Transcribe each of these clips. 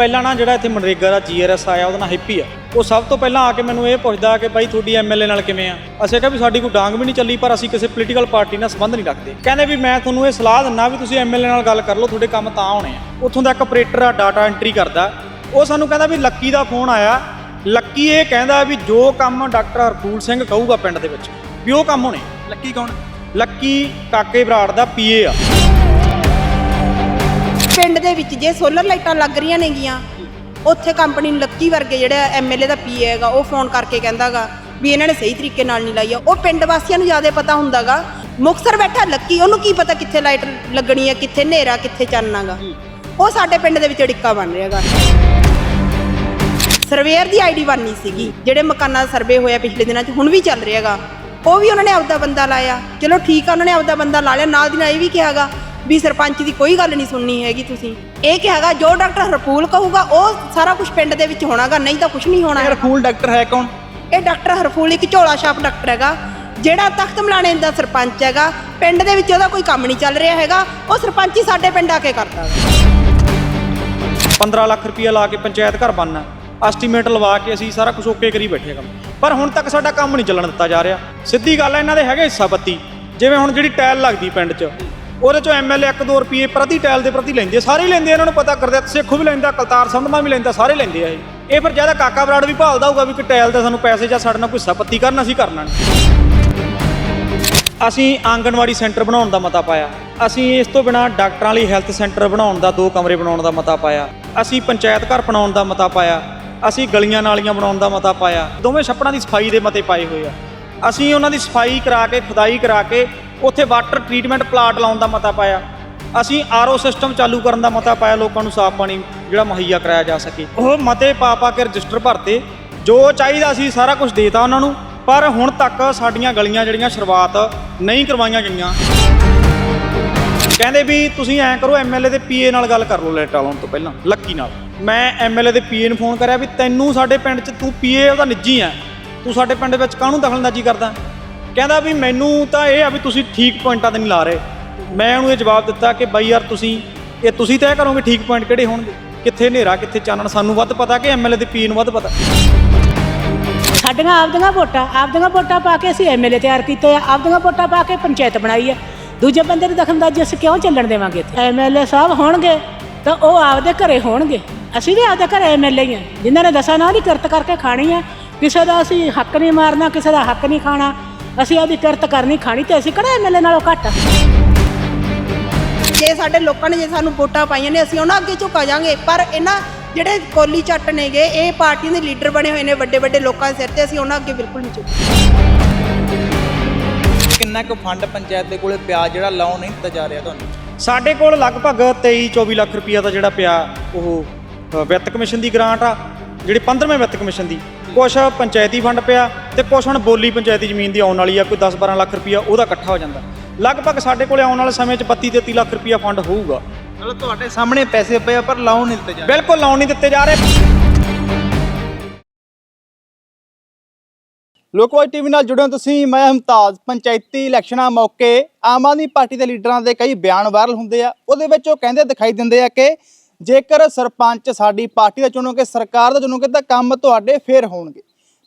ਪਹਿਲਾਂ ਨਾ ਜਿਹੜਾ ਇੱਥੇ ਮਨਰੇਗਾ ਦਾ ਜੀਆਰਐਸ ਆਇਆ ਉਹਦਾ ਨਾਂ ਹੈਪੀ ਆ। ਉਹ ਸਭ ਤੋਂ ਪਹਿਲਾਂ ਆ ਕੇ ਮੈਨੂੰ ਇਹ ਪੁੱਛਦਾ ਕਿ ਬਾਈ ਤੁਹਾਡੀ ਐਮਐਲਏ ਨਾਲ ਕਿਵੇਂ ਆ? ਅਸੀਂ ਕਿਹਾ ਵੀ ਸਾਡੀ ਕੋਈ ਡਾਂਗ ਵੀ ਨਹੀਂ ਚੱਲੀ ਪਰ ਅਸੀਂ ਕਿਸੇ ਪੋਲੀਟੀਕਲ ਪਾਰਟੀ ਨਾਲ ਸੰਬੰਧ ਨਹੀਂ ਰੱਖਦੇ। ਕਹਿੰਦੇ ਵੀ ਮੈਂ ਤੁਹਾਨੂੰ ਇਹ ਸਲਾਹ ਦਿੰਨਾ ਵੀ ਤੁਸੀਂ ਐਮਐਲਏ ਨਾਲ ਗੱਲ ਕਰ ਲਓ ਤੁਹਾਡੇ ਕੰਮ ਤਾਂ ਹੋਣੇ ਆ। ਉੱਥੋਂ ਦਾ ਇੱਕ ਆਪਰੇਟਰ ਆ ਡਾਟਾ ਐਂਟਰੀ ਕਰਦਾ। ਉਹ ਸਾਨੂੰ ਕਹਿੰਦਾ ਵੀ ਲੱਕੀ ਦਾ ਫੋਨ ਆਇਆ। ਲੱਕੀ ਇਹ ਕਹਿੰਦਾ ਵੀ ਜੋ ਕੰਮ ਡਾਕਟਰ ਹਰਪੂਲ ਸਿੰਘ ਕਹੂਗਾ ਪਿੰਡ ਦੇ ਵਿੱਚ ਵੀ ਉਹ ਕੰਮ ਹੋਣੇ। ਲੱਕੀ ਕੌਣ? ਲੱਕੀ ਕਾਕੇ ਬਰਾੜ ਦਾ ਪੀਏ ਆ। ਪਿੰਡ ਦੇ ਵਿੱਚ ਜੇ ਸੋਲਰ ਲਾਈਟਾਂ ਲੱਗ ਰਹੀਆਂ ਨੇਗੀਆਂ, ਉੱਥੇ ਕੰਪਨੀ ਨੂੰ ਲੱਕੀ ਵਰਗੇ ਜਿਹੜਾ ਐਮਐਲਏ ਦਾ ਪੀ ਹੈਗਾ, ਉਹ ਫੋਨ ਕਰਕੇ ਕਹਿੰਦਾਗਾ ਵੀ ਇਹਨਾਂ ਨੇ ਸਹੀ ਤਰੀਕੇ ਨਾਲ ਨਹੀਂ ਲਾਈ ਆ। ਉਹ ਪਿੰਡ ਵਾਸੀਆਂ ਨੂੰ ਜ਼ਿਆਦਾ ਪਤਾ ਹੁੰਦਾਗਾ ਮੁਕਸਰ ਬੈਠਾ ਲੱਕੀ, ਉਹਨੂੰ ਕੀ ਪਤਾ ਕਿੱਥੇ ਲਾਈਟ ਲੱਗਣੀ ਹੈ ਕਿੱਥੇ ਹਨੇਰਾ, ਕਿੱਥੇ ਚਾਨਣਾਗਾ। ਉਹ ਸਾਡੇ ਪਿੰਡ ਦੇ ਵਿੱਚ ਅੜਿੱਕਾ ਬਣ ਰਿਹਾਗਾ। ਸਰਵੇਅਰ ਦੀ ਆਈਡੀ ਬਣਨੀ ਸੀਗੀ, ਜਿਹੜੇ ਮਕਾਨਾਂ ਦਾ ਸਰਵੇ ਹੋਇਆ ਪਿਛਲੇ ਦਿਨਾਂ 'ਚ, ਹੁਣ ਵੀ ਚੱਲ ਰਿਹਾਗਾ। ਉਹ ਵੀ ਉਹਨਾਂ ਨੇ ਆਪਦਾ ਬੰਦਾ ਲਾਇਆ। ਚਲੋ ਠੀਕ ਆ, ਉਹਨਾਂ ਨੇ ਆਪਦਾ ਬੰਦਾ ਲਾ ਲਿਆ, ਨਾਲ ਦੀ ਨਾਲ ਇਹ ਵੀ ਕਿਹਾਗਾ ਵੀ ਸਰਪੰਚ ਦੀ ਕੋਈ ਗੱਲ ਨਹੀਂ ਸੁਣਨੀ ਹੈਗੀ ਤੁਸੀਂ। ਇਹ ਕਿਹਾਗਾ ਜੋ ਡਾਕਟਰ ਹਰਪੂਲ ਕਹੂਗਾ ਉਹ ਸਾਰਾ ਕੁਝ ਪਿੰਡ ਦੇ ਵਿੱਚ ਹੋਣਾਗਾ ਨਹੀਂ ਤਾਂ ਕੁਝ ਨਹੀਂ ਹੋਣਾ ਯਾਰ ਫੂਲ ਡਾਕਟਰ ਹੈ ਕੌਣ? ਇਹ ਡਾਕਟਰ ਹਰਫੂਲ ਇੱਕ ਝੋਲਾ ਛਾਪ ਡਾਕਟਰ ਹੈਗਾ ਜਿਹੜਾ ਤਖਤ ਮਲਾਣੇ ਦਾ ਸਰਪੰਚ ਹੈਗਾ। ਪਿੰਡ ਦੇ ਵਿੱਚ ਉਹਦਾ ਕੋਈ ਕੰਮ ਨਹੀਂ ਚੱਲ ਰਿਹਾ ਹੈਗਾ ਉਹ ਸਰਪੰਚ ਹੀ ਸਾਡੇ ਪਿੰਡ ਆ ਕੇ ਕਰਦਾ। ਹੈਗਾ 15 ਲੱਖ ਰੁਪਇਆ ਲਾ ਕੇ ਪੰਚਾਇਤ ਘਰ ਬਣਨਾ ਐਸਟੀਮੇਟ ਲਵਾ ਕੇ ਅਸੀਂ ਸਾਰਾ ਕੁਝ ਓਕੇ ਕਰੀ ਬੈਠੇ ਕੰਮ ਪਰ ਹੁਣ ਤੱਕ ਸਾਡਾ ਕੰਮ ਨਹੀਂ ਚੱਲਣ ਦਿੱਤਾ ਜਾ ਰਿਹਾ। ਸਿੱਧੀ ਗੱਲ ਹੈ ਇਹਨਾਂ ਦੇ ਹੈਗੇ ਹਿੱਸਾ ਪੱਤੀ ਜਿਵੇਂ ਹੁਣ ਜਿਹੜੀ ਟਾਇਲ ਲੱਗਦੀ ਪਿੰਡ 'ਚ ਉਹਦੇ 'ਚੋਂ ਐਮਐਲਏ 1-2 ਰੁਪਏ ਪ੍ਰਤੀ ਟਾਇਲ ਦੇ ਪ੍ਰਤੀ ਲੈਂਦੇ ਸਾਰੇ ਹੀ ਲੈਂਦੇ ਆ, ਇਹਨਾਂ ਨੂੰ ਪਤਾ ਕਰਦੇ ਸਿੱਖੂ ਵੀ ਲੈਂਦਾ ਕਲਤਾਰ ਸੰਧਮਾ ਵੀ ਲੈਂਦਾ, ਸਾਰੇ ਲੈਂਦੇ ਆ ਇਹ। ਇਹ ਫਿਰ ਜ਼ਿਆਦਾ ਕਾਕਾ ਬਰਾੜ ਵੀ ਭਾਲਦਾ ਹੋਊਗਾ ਵੀ ਕਿ ਟਾਇਲ ਦਾ ਸਾਨੂੰ ਪੈਸੇ ਜਾਂ ਸਾਡੇ ਨਾਲ ਕੋਈ ਹਿੱਸਾ ਪੱਤੀ ਕਰਨ, ਅਸੀਂ ਕਰਨਾ ਨਹੀਂ। ਅਸੀਂ ਆਂਗਣਵਾੜੀ ਸੈਂਟਰ ਬਣਾਉਣ ਦਾ ਮਤਾ ਪਾਇਆ। ਅਸੀਂ ਇਸ ਤੋਂ ਬਿਨਾ ਡਾਕਟਰਾਂ ਲਈ ਹੈਲਥ ਸੈਂਟਰ ਬਣਾਉਣ ਦਾ, ਦੋ ਕਮਰੇ ਬਣਾਉਣ ਦਾ ਮਤਾ ਪਾਇਆ। ਅਸੀਂ ਪੰਚਾਇਤ ਘਰ ਬਣਾਉਣ ਦਾ ਮਤਾ ਪਾਇਆ। ਅਸੀਂ ਗਲੀਆਂ ਨਾਲੀਆਂ ਬਣਾਉਣ ਦਾ ਮਤਾ ਪਾਇਆ। ਦੋਵੇਂ ਛੱਪੜਾਂ ਦੀ ਸਫ਼ਾਈ ਦੇ ਮਤੇ ਪਾਏ ਹੋਏ ਆ। ਅਸੀਂ ਉਹਨਾਂ ਦੀ ਸਫ਼ਾਈ ਕਰਾ ਕੇ, ਖੁਦਾਈ ਕਰਾ ਕੇ ਉੱਥੇ ਵਾਟਰ ਟ੍ਰੀਟਮੈਂਟ ਪਲਾਂਟ ਲਾਉਣ ਦਾ ਮਤਾ ਪਾਇਆ। ਅਸੀਂ ਆਰਓ ਸਿਸਟਮ ਚਾਲੂ ਕਰਨ ਦਾ ਮਤਾ ਪਾਇਆ ਲੋਕਾਂ ਨੂੰ ਸਾਫ਼ ਪਾਣੀ, ਜਿਹੜਾ ਮੁਹੱਈਆ ਕਰਾਇਆ ਜਾ ਸਕੇ। ਉਹ ਮਤੇ ਪਾ ਪਾ ਕੇ ਰਜਿਸਟਰ ਭਰਤੇ। ਜੋ ਚਾਹੀਦਾ ਸੀ ਸਾਰਾ ਕੁਝ ਦੇਤਾ ਉਹਨਾਂ ਨੂੰ, ਪਰ ਹੁਣ ਤੱਕ ਸਾਡੀਆਂ ਗਲੀਆਂ ਜਿਹੜੀਆਂ ਸ਼ੁਰੂਆਤ ਨਹੀਂ ਕਰਵਾਈਆਂ ਗਈਆਂ। ਕਹਿੰਦੇ ਵੀ ਤੁਸੀਂ ਐਂ ਕਰੋ ਐਮਐਲਏ ਦੇ ਪੀਏ ਨਾਲ ਗੱਲ ਕਰ ਲਓ ਲੈਟਰ ਲਾਉਣ ਤੋਂ ਪਹਿਲਾਂ ਲੱਕੀ ਨਾਲ। ਮੈਂ ਐਮਐਲਏ ਦੇ ਪੀਏ ਨੂੰ ਫੋਨ ਕਰਿਆ ਵੀ ਤੈਨੂੰ ਸਾਡੇ ਪਿੰਡ 'ਚ ਤੂੰ ਪੀਏ ਉਹਦਾ ਨਿੱਜੀ ਆ ਤੂੰ ਸਾਡੇ ਪਿੰਡ ਵਿੱਚ ਕਾਹਨੂੰ ਦਖਲਅੰਦਾਜ਼ੀ ਕਰਦਾ? ਕਹਿੰਦਾ ਵੀ ਮੈਨੂੰ ਤਾਂ ਇਹ ਆ ਵੀ ਤੁਸੀਂ ਠੀਕ ਪੁਆਇੰਟਾਂ ਤੇ ਨਹੀਂ ਲਾ ਰਹੇ। ਮੈਂ ਉਹਨੂੰ ਇਹ ਜਵਾਬ ਦਿੱਤਾ ਕਿ ਬਾਈ ਯਾਰ ਤੁਸੀਂ, ਇਹ ਤੁਸੀਂ ਤੈਅ ਕਰੋਗੇ ਠੀਕ ਪੁਆਇੰਟ ਕਿਹੜੇ ਹੋਣਗੇ? ਕਿੱਥੇ ਹਨੇਰਾ, ਕਿੱਥੇ ਚਾਨਣ, ਸਾਨੂੰ ਵੱਧ ਪਤਾ ਕਿ ਐਮਐਲਏ ਦੇ ਪੀ ਨੂੰ ਵੱਧ ਪਤਾ? ਸਾਡੀਆਂ ਆਪਦੀਆਂ ਵੋਟਾਂ ਆਪਦੀਆਂ ਵੋਟਾਂ ਪਾ ਕੇ ਅਸੀਂ ਐਮਐਲਏ ਤਿਆਰ ਕੀਤੇ ਆ, ਆਪਦੀਆਂ ਵੋਟਾਂ ਪਾ ਕੇ ਪੰਚਾਇਤ ਬਣਾਈ ਆ। ਦੂਜੇ ਬੰਦੇ ਦੀ ਦਖਲਅੰਦਾਜ਼ੀ ਅਸੀਂ ਕਿਉਂ ਚੱਲਣ ਦੇਵਾਂਗੇ ਇੱਥੇ? ਐਮਐਲਏ ਸਾਹਿਬ ਹੋਣਗੇ ਤਾਂ ਉਹ ਆਪਦੇ ਘਰੇ ਹੋਣਗੇ। ਅਸੀਂ ਵੀ ਆਪਦੇ ਘਰੇ ਐਮਐਲਏ ਹੀ ਆ। ਜਿਨ੍ਹਾਂ ਨੇ ਦਸਾਂ ਨਾਲ ਦੀ ਕਿਰਤ ਕਰਕੇ ਖਾਣੀ ਆ, ਕਿਸੇ ਦਾ ਅਸੀਂ ਹੱਕ ਨਹੀਂ ਮਾਰਨਾ, ਕਿਸੇ ਦਾ ਹੱਕ ਨਹੀਂ ਖਾਣਾ। ਅਸੀਂ ਆਪਦੀ ਕਿਰਤ ਕਰਨੀ ਖਾਣੀ ਤੇ ਅਸੀਂ ਕਿਹੜਾ ਐਮਐਲਏ ਨਾਲੋਂ ਘੱਟ? ਆ ਜੇ ਸਾਡੇ ਲੋਕਾਂ ਨੇ ਜੇ ਸਾਨੂੰ ਵੋਟਾਂ ਪਾਈਆਂ ਨੇ ਅਸੀਂ ਉਹਨਾਂ ਅੱਗੇ ਝੁਕਾ ਜਾਾਂਗੇ ਪਰ ਇਹਨਾਂ ਜਿਹੜੇ ਕੋਲੀ ਚੱਟ ਨੇਗੇ ਇਹ ਪਾਰਟੀਆਂ ਦੇ ਲੀਡਰ ਬਣੇ ਹੋਏ ਨੇ ਵੱਡੇ ਵੱਡੇ ਲੋਕਾਂ ਦੇ ਸਿਰ ਤੇ ਅਸੀਂ ਉਹਨਾਂ ਅੱਗੇ ਬਿਲਕੁਲ ਨਹੀਂ ਝੁਕਦੇ ਕਿੰਨਾ ਕੁ ਫੰਡ ਪੰਚਾਇਤ ਦੇ ਕੋਲੇ ਪਿਆ ਜਿਹੜਾ ਲਾਉਣ ਨਹੀਂ ਦਿੱਤਾ ਜਾ ਰਿਹਾ ਤੁਹਾਨੂੰ? ਸਾਡੇ ਕੋਲ ਲਗਭਗ 23 24 ਲੱਖ ਰੁਪਈਆ ਦਾ ਜਿਹੜਾ ਪਿਆ ਉਹ ਵਿੱਤ ਕਮਿਸ਼ਨ ਦੀ ਗ੍ਰਾਂਟ ਆ ਜਿਹੜੀ 15ਵੇਂ ਵਿੱਤ ਕਮਿਸ਼ਨ ਦੀ। ਕੁਛ ਪੰਚਾਇਤੀ ਫੰਡ ਪਿਆ ਤੇ ਕੁਛ ਹੁਣ ਬੋਲੀ ਪੰਚਾਇਤੀ ਜ਼ਮੀਨ ਦੀ ਆਉਣ ਵਾਲੀ ਆ ਕੋਈ 10 12 ਲੱਖ ਰੁਪਈਆ ਉਹਦਾ ਇਕੱਠਾ ਹੋ ਜਾਂਦਾ। ਲਗਭਗ ਸਾਡੇ ਕੋਲੇ ਆਉਣ ਵਾਲੇ ਸਮੇਂ 'ਚ 32 33 ਲੱਖ ਰੁਪਈਆ ਫੰਡ ਹੋਊਗਾ। ਮਤਲਬ ਤੁਹਾਡੇ ਸਾਹਮਣੇ ਪੈਸੇ ਪਏ ਆ, ਪਰ ਲਾਉਣ ਨਹੀਂ ਦਿੱਤੇ ਜਾ ਰਹੇ। ਬਿਲਕੁਲ ਲਾਉਣ ਨਹੀਂ ਦਿੱਤੇ ਜਾ ਰਹੇ। ਲੋਕਵਾਈ ਟੀਵੀ ਨਾਲ ਜੁੜੇ ਹੋ ਤੁਸੀਂ। ਮੈਂ ਹਮਤਾਜ। ਪੰਚਾਇਤੀ ਇਲੈਕਸ਼ਨਾਂ ਮੌਕੇ ਆਮ ਆਦਮੀ ਪਾਰਟੀ ਦੇ ਲੀਡਰਾਂ ਦੇ ਕਈ ਬਿਆਨ ਵਾਇਰਲ ਹੁੰਦੇ ਆ। ਉਹਦੇ ਵਿੱਚ ਉਹ ਕਹਿੰਦੇ ਦਿਖਾਈ ਦਿੰਦੇ ਆ ਕਿ ਜੇਕਰ ਸਰਪੰਚ ਸਾਡੀ ਪਾਰਟੀ ਦਾ ਚੁਣੋਗੇ, ਸਰਕਾਰ ਦਾ ਚੁਣੋਗੇ, ਤਾਂ ਕੰਮ ਤੁਹਾਡੇ ਫੇਰ ਹੋਣਗੇ।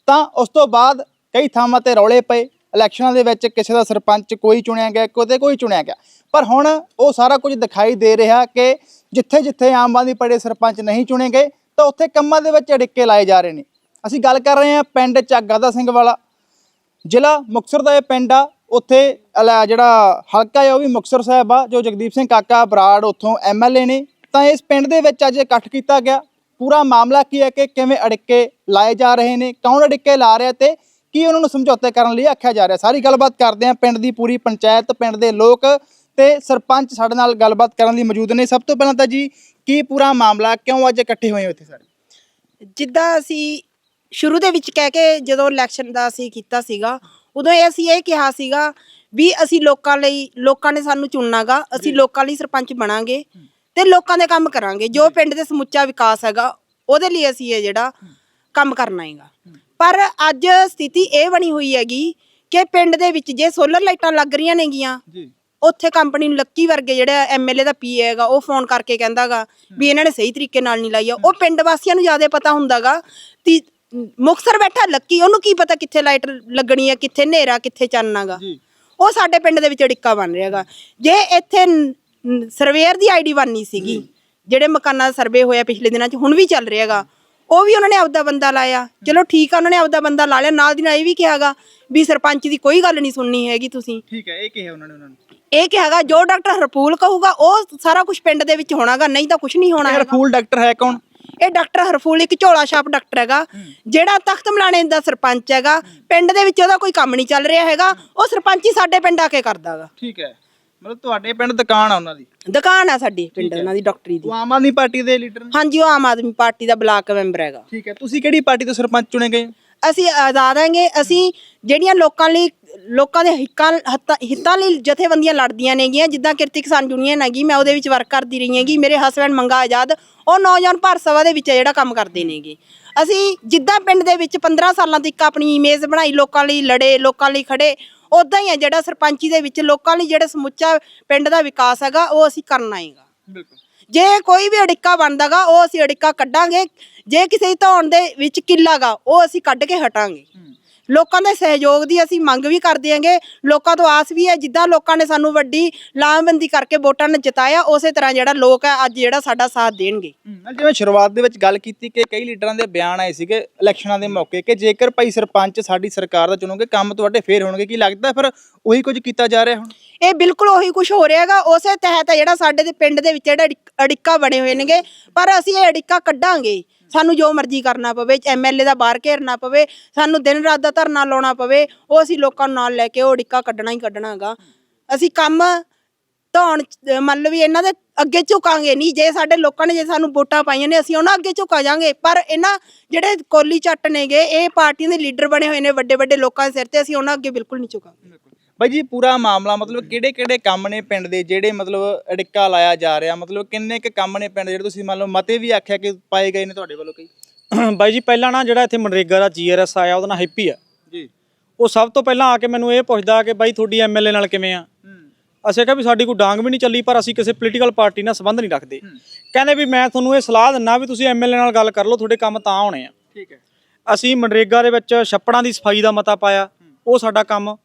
ਤਾਂ ਉਸ ਤੋਂ ਬਾਅਦ ਕਈ ਥਾਵਾਂ ਤੇ ਰੌਲੇ ਪਏ। ਇਲੈਕਸ਼ਨਾਂ ਦੇ ਵਿੱਚ ਕਿਸੇ ਦਾ ਸਰਪੰਚ ਕੋਈ ਚੁਣਿਆ ਗਿਆ, ਕਿਤੇ ਕੋਈ ਚੁਣਿਆ ਗਿਆ। ਪਰ ਹੁਣ ਉਹ ਸਾਰਾ ਕੁਝ ਦਿਖਾਈ ਦੇ ਰਿਹਾ ਕਿ ਜਿੱਥੇ ਜਿੱਥੇ ਆਮ ਆਦਮੀ ਪਾਰਟੀ ਦੇ ਸਰਪੰਚ ਨਹੀਂ ਚੁਣੇ ਗਏ, ਤਾਂ ਉੱਥੇ ਕੰਮਾਂ ਦੇ ਵਿੱਚ ਅੜਿੱਕੇ ਲਾਏ ਜਾ ਰਹੇ ਨੇ। ਅਸੀਂ ਗੱਲ ਕਰ ਰਹੇ ਹਾਂ ਪਿੰਡ ਝਾਗਾ ਦਾ ਸਿੰਘ ਵਾਲਾ। ਜ਼ਿਲ੍ਹਾ ਮੁਕਤਸਰ ਦਾ ਇਹ ਪਿੰਡ ਆ। ਉੱਥੇ ਅਲਾ ਜਿਹੜਾ ਹਲਕਾ ਹੈ ਉਹ ਵੀ ਮੁਕਤਸਰ ਸਾਹਿਬ ਆ, ਜੋ ਜਗਦੀਪ ਸਿੰਘ ਕਾਕਾ ਬਰਾੜ ਉੱਥੋਂ ਐਮਐਲਏ ਨੇ। ਤਾਂ ਇਸ ਪਿੰਡ ਦੇ ਵਿੱਚ ਅੱਜ ਇਕੱਠ ਕੀਤਾ ਗਿਆ। ਪੂਰਾ ਮਾਮਲਾ ਕੀ ਹੈ ਕਿ ਕਿਵੇਂ ਅੜਿੱਕੇ ਲਾਏ ਜਾ ਰਹੇ ਨੇ ਕੌਣ ਅੜਿੱਕੇ ਲਾ ਰਿਹਾ ਤੇ ਕੀ ਉਹਨਾਂ ਨੂੰ ਸਮਝੌਤੇ ਕਰਨ ਲਈ ਆਖਿਆ ਜਾ ਰਿਹਾ। ਸਾਰੀ ਗੱਲਬਾਤ ਕਰਦੇ ਹਾਂ। ਪਿੰਡ ਦੀ ਪੂਰੀ ਪੰਚਾਇਤ ਪਿੰਡ ਦੇ ਲੋਕ ਤੇ ਸਰਪੰਚ ਸਾਡੇ ਨਾਲ ਗੱਲਬਾਤ ਕਰਨ ਲਈ ਮੌਜੂਦ ਨੇ। ਸਭ ਤੋਂ ਪਹਿਲਾਂ ਤਾਂ ਜੀ ਕੀ ਪੂਰਾ ਮਾਮਲਾ ਕਿਉਂ ਅੱਜ ਇਕੱਠੇ ਹੋਏ ਹੋ ਇੱਥੇ ਸਾਰੇ? ਜਿੱਦਾਂ ਅਸੀਂ ਸ਼ੁਰੂ ਦੇ ਵਿੱਚ ਕਹਿ ਕੇ ਜਦੋਂ ਇਲੈਕਸ਼ਨ ਦਾ ਅਸੀਂ ਕੀਤਾ ਸੀਗਾ ਉਦੋਂ ਇਹ ਅਸੀਂ ਇਹ ਕਿਹਾ ਸੀਗਾ ਵੀ ਅਸੀਂ ਲੋਕਾਂ ਲਈ ਲੋਕਾਂ ਨੇ ਸਾਨੂੰ ਚੁਣਨਾਗਾ ਅਸੀਂ ਲੋਕਾਂ ਲਈ ਸਰਪੰਚ ਬਣਾਂਗੇ। ਤੇ ਲੋਕਾਂ ਦੇ ਕੰਮ ਕਰਾਂਗੇ। ਜੋ ਪਿੰਡ ਦੇ ਸਮੁੱਚਾ ਵਿਕਾਸ ਹੈਗਾ ਉਹਦੇ ਲਈ ਅਸੀਂ ਇਹ ਜਿਹੜਾ ਕੰਮ ਕਰਨਾ ਹੈਗਾ। ਪਰ ਅੱਜ ਸਥਿਤੀ ਇਹ ਬਣੀ ਹੋਈ ਹੈਗੀ ਕਿ ਪਿੰਡ ਦੇ ਵਿੱਚ ਜੇ ਸੋਲਰ ਲਾਈਟਾਂ ਲੱਗ ਰਹੀਆਂ ਨੇਗੀਆਂ ਜੀ। ਉੱਥੇ ਕੰਪਨੀ ਨੂੰ ਲੱਕੀ ਵਰਗੇ ਜਿਹੜਾ ਐਮਐਲਏ ਦਾ ਪੀਏ ਹੈਗਾ ਉਹ ਫੋਨ ਕਰਕੇ ਕਹਿੰਦਾਗਾ ਵੀ ਇਹਨਾਂ ਨੇ ਸਹੀ ਤਰੀਕੇ ਨਾਲ ਨਹੀਂ ਲਾਈ ਆ। ਉਹ ਪਿੰਡ ਵਾਸੀਆਂ ਨੂੰ ਜ਼ਿਆਦਾ ਪਤਾ ਹੁੰਦਾਗਾ ਤੀ ਮੁਕਸਰ ਬੈਠਾ ਲੱਕੀ ਉਹਨੂੰ ਕੀ ਪਤਾ ਕਿੱਥੇ ਲਾਈਟ ਲੱਗਣੀ ਹੈ ਕਿੱਥੇ ਹਨੇਰਾ ਕਿੱਥੇ ਚਾਨਣਾਗਾ ਉਹ ਸਾਡੇ ਪਿੰਡ ਦੇ ਵਿੱਚ ਅੜਿੱਕਾ ਬਣ ਰਿਹਾਗਾ। ਜੇ ਇੱਥੇ ਸਰਵੇਅਰ ਦੀ ਆਈਡੀ ਬਣਨੀ ਸੀਗੀ। ਜਿਹੜੇ ਮਕਾਨਾਂ ਦਾ ਸਰਵੇ ਹੋਇਆ ਪਿਛਲੇ ਦਿਨਾਂ 'ਚ ਹੁਣ ਵੀ ਚੱਲ ਰਿਹਾਗਾ ਉਹ ਵੀ ਉਹਨਾਂ ਨੇ ਆਪਦਾ ਬੰਦਾ ਲਾਇਆ। ਚਲੋ ਠੀਕ ਆ ਉਹਨਾਂ ਨੇ ਆਪਦਾ ਬੰਦਾ ਲਾ ਲਿਆ। ਨਾਲ ਦੀ ਨਾਲ ਇਹ ਵੀ ਕਿਹਾਗਾ ਵੀ ਸਰਪੰਚ ਦੀ ਕੋਈ ਗੱਲ ਨਹੀਂ ਸੁਣਨੀ ਹੈਗੀ ਤੁਸੀਂ। ਠੀਕ ਹੈ ਇਹ ਕਿਹਾ ਉਹਨਾਂ ਨੇ ਉਹਨਾਂ ਨੂੰ। ਇਹ ਕਿਹਾਗਾ ਜੋ ਡਾਕਟਰ ਹਰਪੂਲ ਕਹੂਗਾ ਉਹ ਸਾਰਾ ਕੁਝ ਪਿੰਡ ਦੇ ਵਿੱਚ ਹੋਣਾਗਾ ਨਹੀਂ ਤਾਂ ਕੁਝ ਨਹੀਂ ਹੋਣਾ ਹੈਗਾ। ਡਾਕਟਰ ਹੈ ਕੌਣ? ਇਹ ਡਾਕਟਰ ਹਰਫੂਲ ਇੱਕ ਝੋਲਾ ਛਾਪ ਡਾਕਟਰ ਹੈਗਾ। ਜਿਹੜਾ ਤਖਤ ਮਲਾਣੇ ਦਾ ਸਰਪੰਚ ਹੈਗਾ ਪਿੰਡ ਦੇ ਵਿੱਚ ਉਹਦਾ ਕੋਈ ਕੰਮ ਨਹੀਂ ਚੱਲ ਰਿਹਾ ਹੈਗਾ। ਉਹ ਸਰਪੰਚ ਹੀ ਸਾਡੇ ਪਿੰਡ ਆ ਕੇ ਕਰਦਾਗਾ ਠੀਕ ਹੈ। ਮਤਲਬ ਤੁਹਾਡੇ ਪਿੰਡ ਦੁਕਾਨ ਆ ਉਹਨਾਂ ਦੀ? ਦੁਕਾਨ ਆ ਸਾਡੀ ਪਿੰਡ ਉਹਨਾਂ ਦੀ ਡਾਕਟਰੀ ਦੀ। ਉਹ ਆਮ ਆਦਮੀ ਪਾਰਟੀ ਦੇ ਲੀਡਰ ਨੇ? ਹਾਂਜੀ ਉਹ ਆਮ ਆਦਮੀ ਪਾਰਟੀ ਦਾ ਬਲਾਕ ਮੈਂਬਰ ਹੈਗਾ। ਠੀਕ ਹੈ। ਤੁਸੀਂ ਕਿਹੜੀ ਪਾਰਟੀ ਤੋਂ ਸਰਪੰਚ ਚੁਣੇ ਗਏ? ਅਸੀਂ ਆਜ਼ਾਦ ਹਾਂਗੇ ਅਸੀਂ ਜਿਹੜੀਆਂ ਲੋਕਾਂ ਲਈ ਲੋਕਾਂ ਦੇ ਹਿੱਕਾਂ ਹੱਤਾਂ- ਹਿੱਤਾਂ ਲਈ ਜਥੇਬੰਦੀਆਂ ਲੜਦੀਆਂ ਨੇਗੀਆਂ ਜਿੱਦਾਂ ਕਿਰਤੀ ਕਿਸਾਨ ਯੂਨੀਅਨ ਹੈਗੀ ਮੈਂ ਉਹਦੇ ਵਿੱਚ ਵਰਕ ਕਰਦੀ ਰਹੀ ਹੈਗੀ। ਮੇਰੇ ਹਸਬੰਡ ਮੰਗਾ ਆਜ਼ਾਦ ਉਹ ਨੌਜਵਾਨ ਭਾਰਤ ਸਭਾ ਦੇ ਵਿੱਚ ਹੈ ਜਿਹੜਾ ਕੰਮ ਕਰਦੇ ਨੇਗੇ। ਅਸੀਂ ਜਿੱਦਾਂ ਪਿੰਡ ਦੇ ਵਿੱਚ 15 ਸਾਲਾਂ ਤੱਕ ਆਪਣੀ ਇਮੇਜ ਬਣਾਈ ਲੋਕਾਂ ਲਈ ਲੜੇ ਲੋਕਾਂ ਲਈ ਖੜੇ ਉਦਾਂ ਹੀ ਹੈ ਜਿਹੜਾ ਸਰਪੰਚੀ ਦੇ ਵਿੱਚ ਲੋਕਾਂ ਲਈ ਜਿਹੜਾ ਸਮੁੱਚਾ ਪਿੰਡ ਦਾ ਵਿਕਾਸ ਹੈਗਾ ਉਹ ਅਸੀਂ ਕਰਨਾ ਹੈਗਾ ਬਿਲਕੁਲ। ਜੇ ਕੋਈ ਵੀ ਅੜਿੱਕਾ ਬਣਦਾਗਾ ਉਹ ਅਸੀਂ ਅੜਿੱਕਾ ਕੱਢਾਂਗੇ। ਜੇ ਕਿਸੇ ਦੀ ਧੌਣ ਦੇ ਵਿੱਚ ਕਿੱਲਾਗਾ ਉਹ ਅਸੀਂ ਕੱਢ ਕੇ ਹਟਾਂਗੇ। ਲੋਕਾਂ ਦੇ ਸਹਿਯੋਗ ਦੀ ਅਸੀਂ ਮੰਗ ਵੀ ਕਰਦੇ ਆਂਗੇ ਲੋਕਾਂ ਤੋਂ ਆਸ ਵੀ ਹੈ ਜਿੱਦਾਂ ਲੋਕਾਂ ਨੇ ਸਾਨੂੰ ਵੱਡੀ ਲਾਮਬੰਦੀ ਕਰਕੇ ਵੋਟਾਂ ਨਾਲ ਜਿਤਾਇਆ ਉਸੇ ਤਰ੍ਹਾਂ ਜਿਹੜਾ ਲੋਕ ਹੈ ਅੱਜ ਜਿਹੜਾ ਸਾਡਾ ਸਾਥ ਦੇਣਗੇ। ਹਮ, ਜਿਵੇਂ ਸ਼ੁਰੂਆਤ ਦੇ ਵਿੱਚ ਗੱਲ ਕੀਤੀ ਕਿ ਕਈ ਲੀਡਰਾਂ ਦੇ ਬਿਆਨ ਆਏ ਸੀਗੇ ਇਲੈਕਸ਼ਨਾਂ ਦੇ ਮੌਕੇ ਕਿ ਜੇਕਰ ਭਾਈ ਸਰਪੰਚ ਸਾਡੀ ਸਰਕਾਰ ਦਾ ਚੁਣੋਗੇ ਕੰਮ ਤੁਹਾਡੇ ਫੇਰ ਹੋਣਗੇ ਕੀ ਲੱਗਦਾ ਫਿਰ ਉਹੀ ਕੁਝ ਕੀਤਾ ਜਾ ਰਿਹਾ ਹੁਣ? ਇਹ ਬਿਲਕੁਲ ਉਹੀ ਕੁਝ ਹੋ ਰਿਹਾ ਹੈਗਾ ਉਸੇ ਤਹਿਤ ਹੈ ਜਿਹੜਾ ਸਾਡੇ ਦੇ ਪਿੰਡ ਦੇ ਵਿੱਚ ਜਿਹੜਾ ਅੜਿੱਕ- ਅੜਿੱਕਾ ਬਣੇ ਹੋਏ ਨੇਗੇ ਪਰ ਅਸੀਂ ਇਹ ਅੜਿੱਕਾ ਕੱਢਾਂਗੇ। ਸਾਨੂੰ ਜੋ ਮਰਜ਼ੀ ਕਰਨਾ ਪਵੇ ਐਮਐਲਏ ਦਾ ਬਾਹਰ ਘੇਰਨਾ ਪਵੇ, ਸਾਨੂੰ ਦਿਨ ਰਾਤ ਦਾ ਧਰਨਾ ਲਾਉਣਾ ਪਵੇ, ਉਹ ਅਸੀਂ ਲੋਕਾਂ ਨੂੰ ਨਾਲ ਲੈ ਕੇ ਉਹ ਅੜਿੱਕਾ ਕੱਢਣਾ ਹੀ ਕੱਢਣਾ ਹੈਗਾ ਅਸੀਂ ਕੰਮ ਧੌਣ ਚ- ਮੰਨ ਵੀ ਇਹਨਾਂ ਦੇ ਅੱਗੇ ਝੁਕਾਂਗੇ ਨਹੀਂ, ਜੇ ਸਾਡੇ ਲੋਕਾਂ ਨੇ ਜੇ ਸਾਨੂੰ ਵੋਟਾਂ ਪਾਈਆਂ ਨੇ, ਅਸੀਂ ਉਹਨਾਂ ਅੱਗੇ ਝੁਕਾ ਜਾਾਂਗੇ ਪਰ ਇਹਨਾਂ ਜਿਹੜੇ ਕੋਲੀ ਚੱਟ ਨੇਗੇ, ਇਹ ਪਾਰਟੀਆਂ ਦੇ ਲੀਡਰ ਬਣੇ ਹੋਏ ਨੇ ਵੱਡੇ ਵੱਡੇ ਲੋਕਾਂ ਦੇ ਸਿਰ ਤੇ, ਅਸੀਂ ਉਹਨਾਂ ਅੱਗੇ ਬਿਲਕੁਲ ਨਹੀਂ ਝੁਕਾਂਗੇ। ਬਾਈ ਜੀ ਪੂਰਾ ਮਾਮਲਾ ਮਤਲਬ ਕਿਹੜੇ ਕਿਹੜੇ ਕੰਮ ਨੇ ਪਿੰਡ ਦੇ ਜਿਹੜੇ ਮਤਲਬ ਅੜਿੱਕਾ ਲਾਇਆ ਜਾ ਰਿਹਾ? ਮਤਲਬ ਕਿੰਨੇ ਕੁ ਕੰਮ ਨੇ ਪਿੰਡ ਜਿਹੜੇ ਤੁਸੀਂ ਮੰਨ ਲਓ ਮਤੇ ਵੀ ਆਖਿਆ ਕਿ ਪਾਏ ਗਏ ਨੇ ਤੁਹਾਡੇ ਵੱਲੋਂ ਕਈ? ਬਾਈ ਜੀ ਪਹਿਲਾਂ ਨਾ ਜਿਹੜਾ ਇੱਥੇ ਮਨਰੇਗਾ ਦਾ ਜੀਆਰਐਸ ਆਇਆ ਉਹਦਾ ਨਾਂ ਹੈਪੀ ਆ। ਜੀ। ਉਹ ਸਭ ਤੋਂ ਪਹਿਲਾਂ ਆ ਕੇ ਮੈਨੂੰ ਇਹ ਪੁੱਛਦਾ ਕਿ ਬਾਈ ਤੁਹਾਡੀ ਐਮਐਲਏ ਨਾਲ ਕਿਵੇਂ ਆ? ਅਸੀਂ ਕਿਹਾ ਵੀ ਸਾਡੀ ਕੋਈ ਡਾਂਗ ਵੀ ਨਹੀਂ ਚੱਲੀ ਪਰ ਅਸੀਂ ਕਿਸੇ ਪੋਲੀਟੀਕਲ ਪਾਰਟੀ ਨਾਲ ਸੰਬੰਧ ਨਹੀਂ ਰੱਖਦੇ। ਕਹਿੰਦੇ ਵੀ ਮੈਂ ਤੁਹਾਨੂੰ ਇਹ ਸਲਾਹ ਦਿੰਨਾ ਵੀ ਤੁਸੀਂ ਐਮਐਲਏ ਨਾਲ ਗੱਲ ਕਰ ਲਓ ਤੁਹਾਡੇ ਕੰਮ ਤਾਂ ਹੋਣੇ ਆ। ਠੀਕ ਹੈ। ਅਸੀਂ ਮਨਰੇਗਾ ਦੇ ਵਿੱਚ ਛੱਪੜਾਂ ਦੀ ਸਫ਼ਾਈ ਦਾ ਮਤਾ ਪਾਇਆ। ਉਹ ਸਾਡਾ ਕੰਮ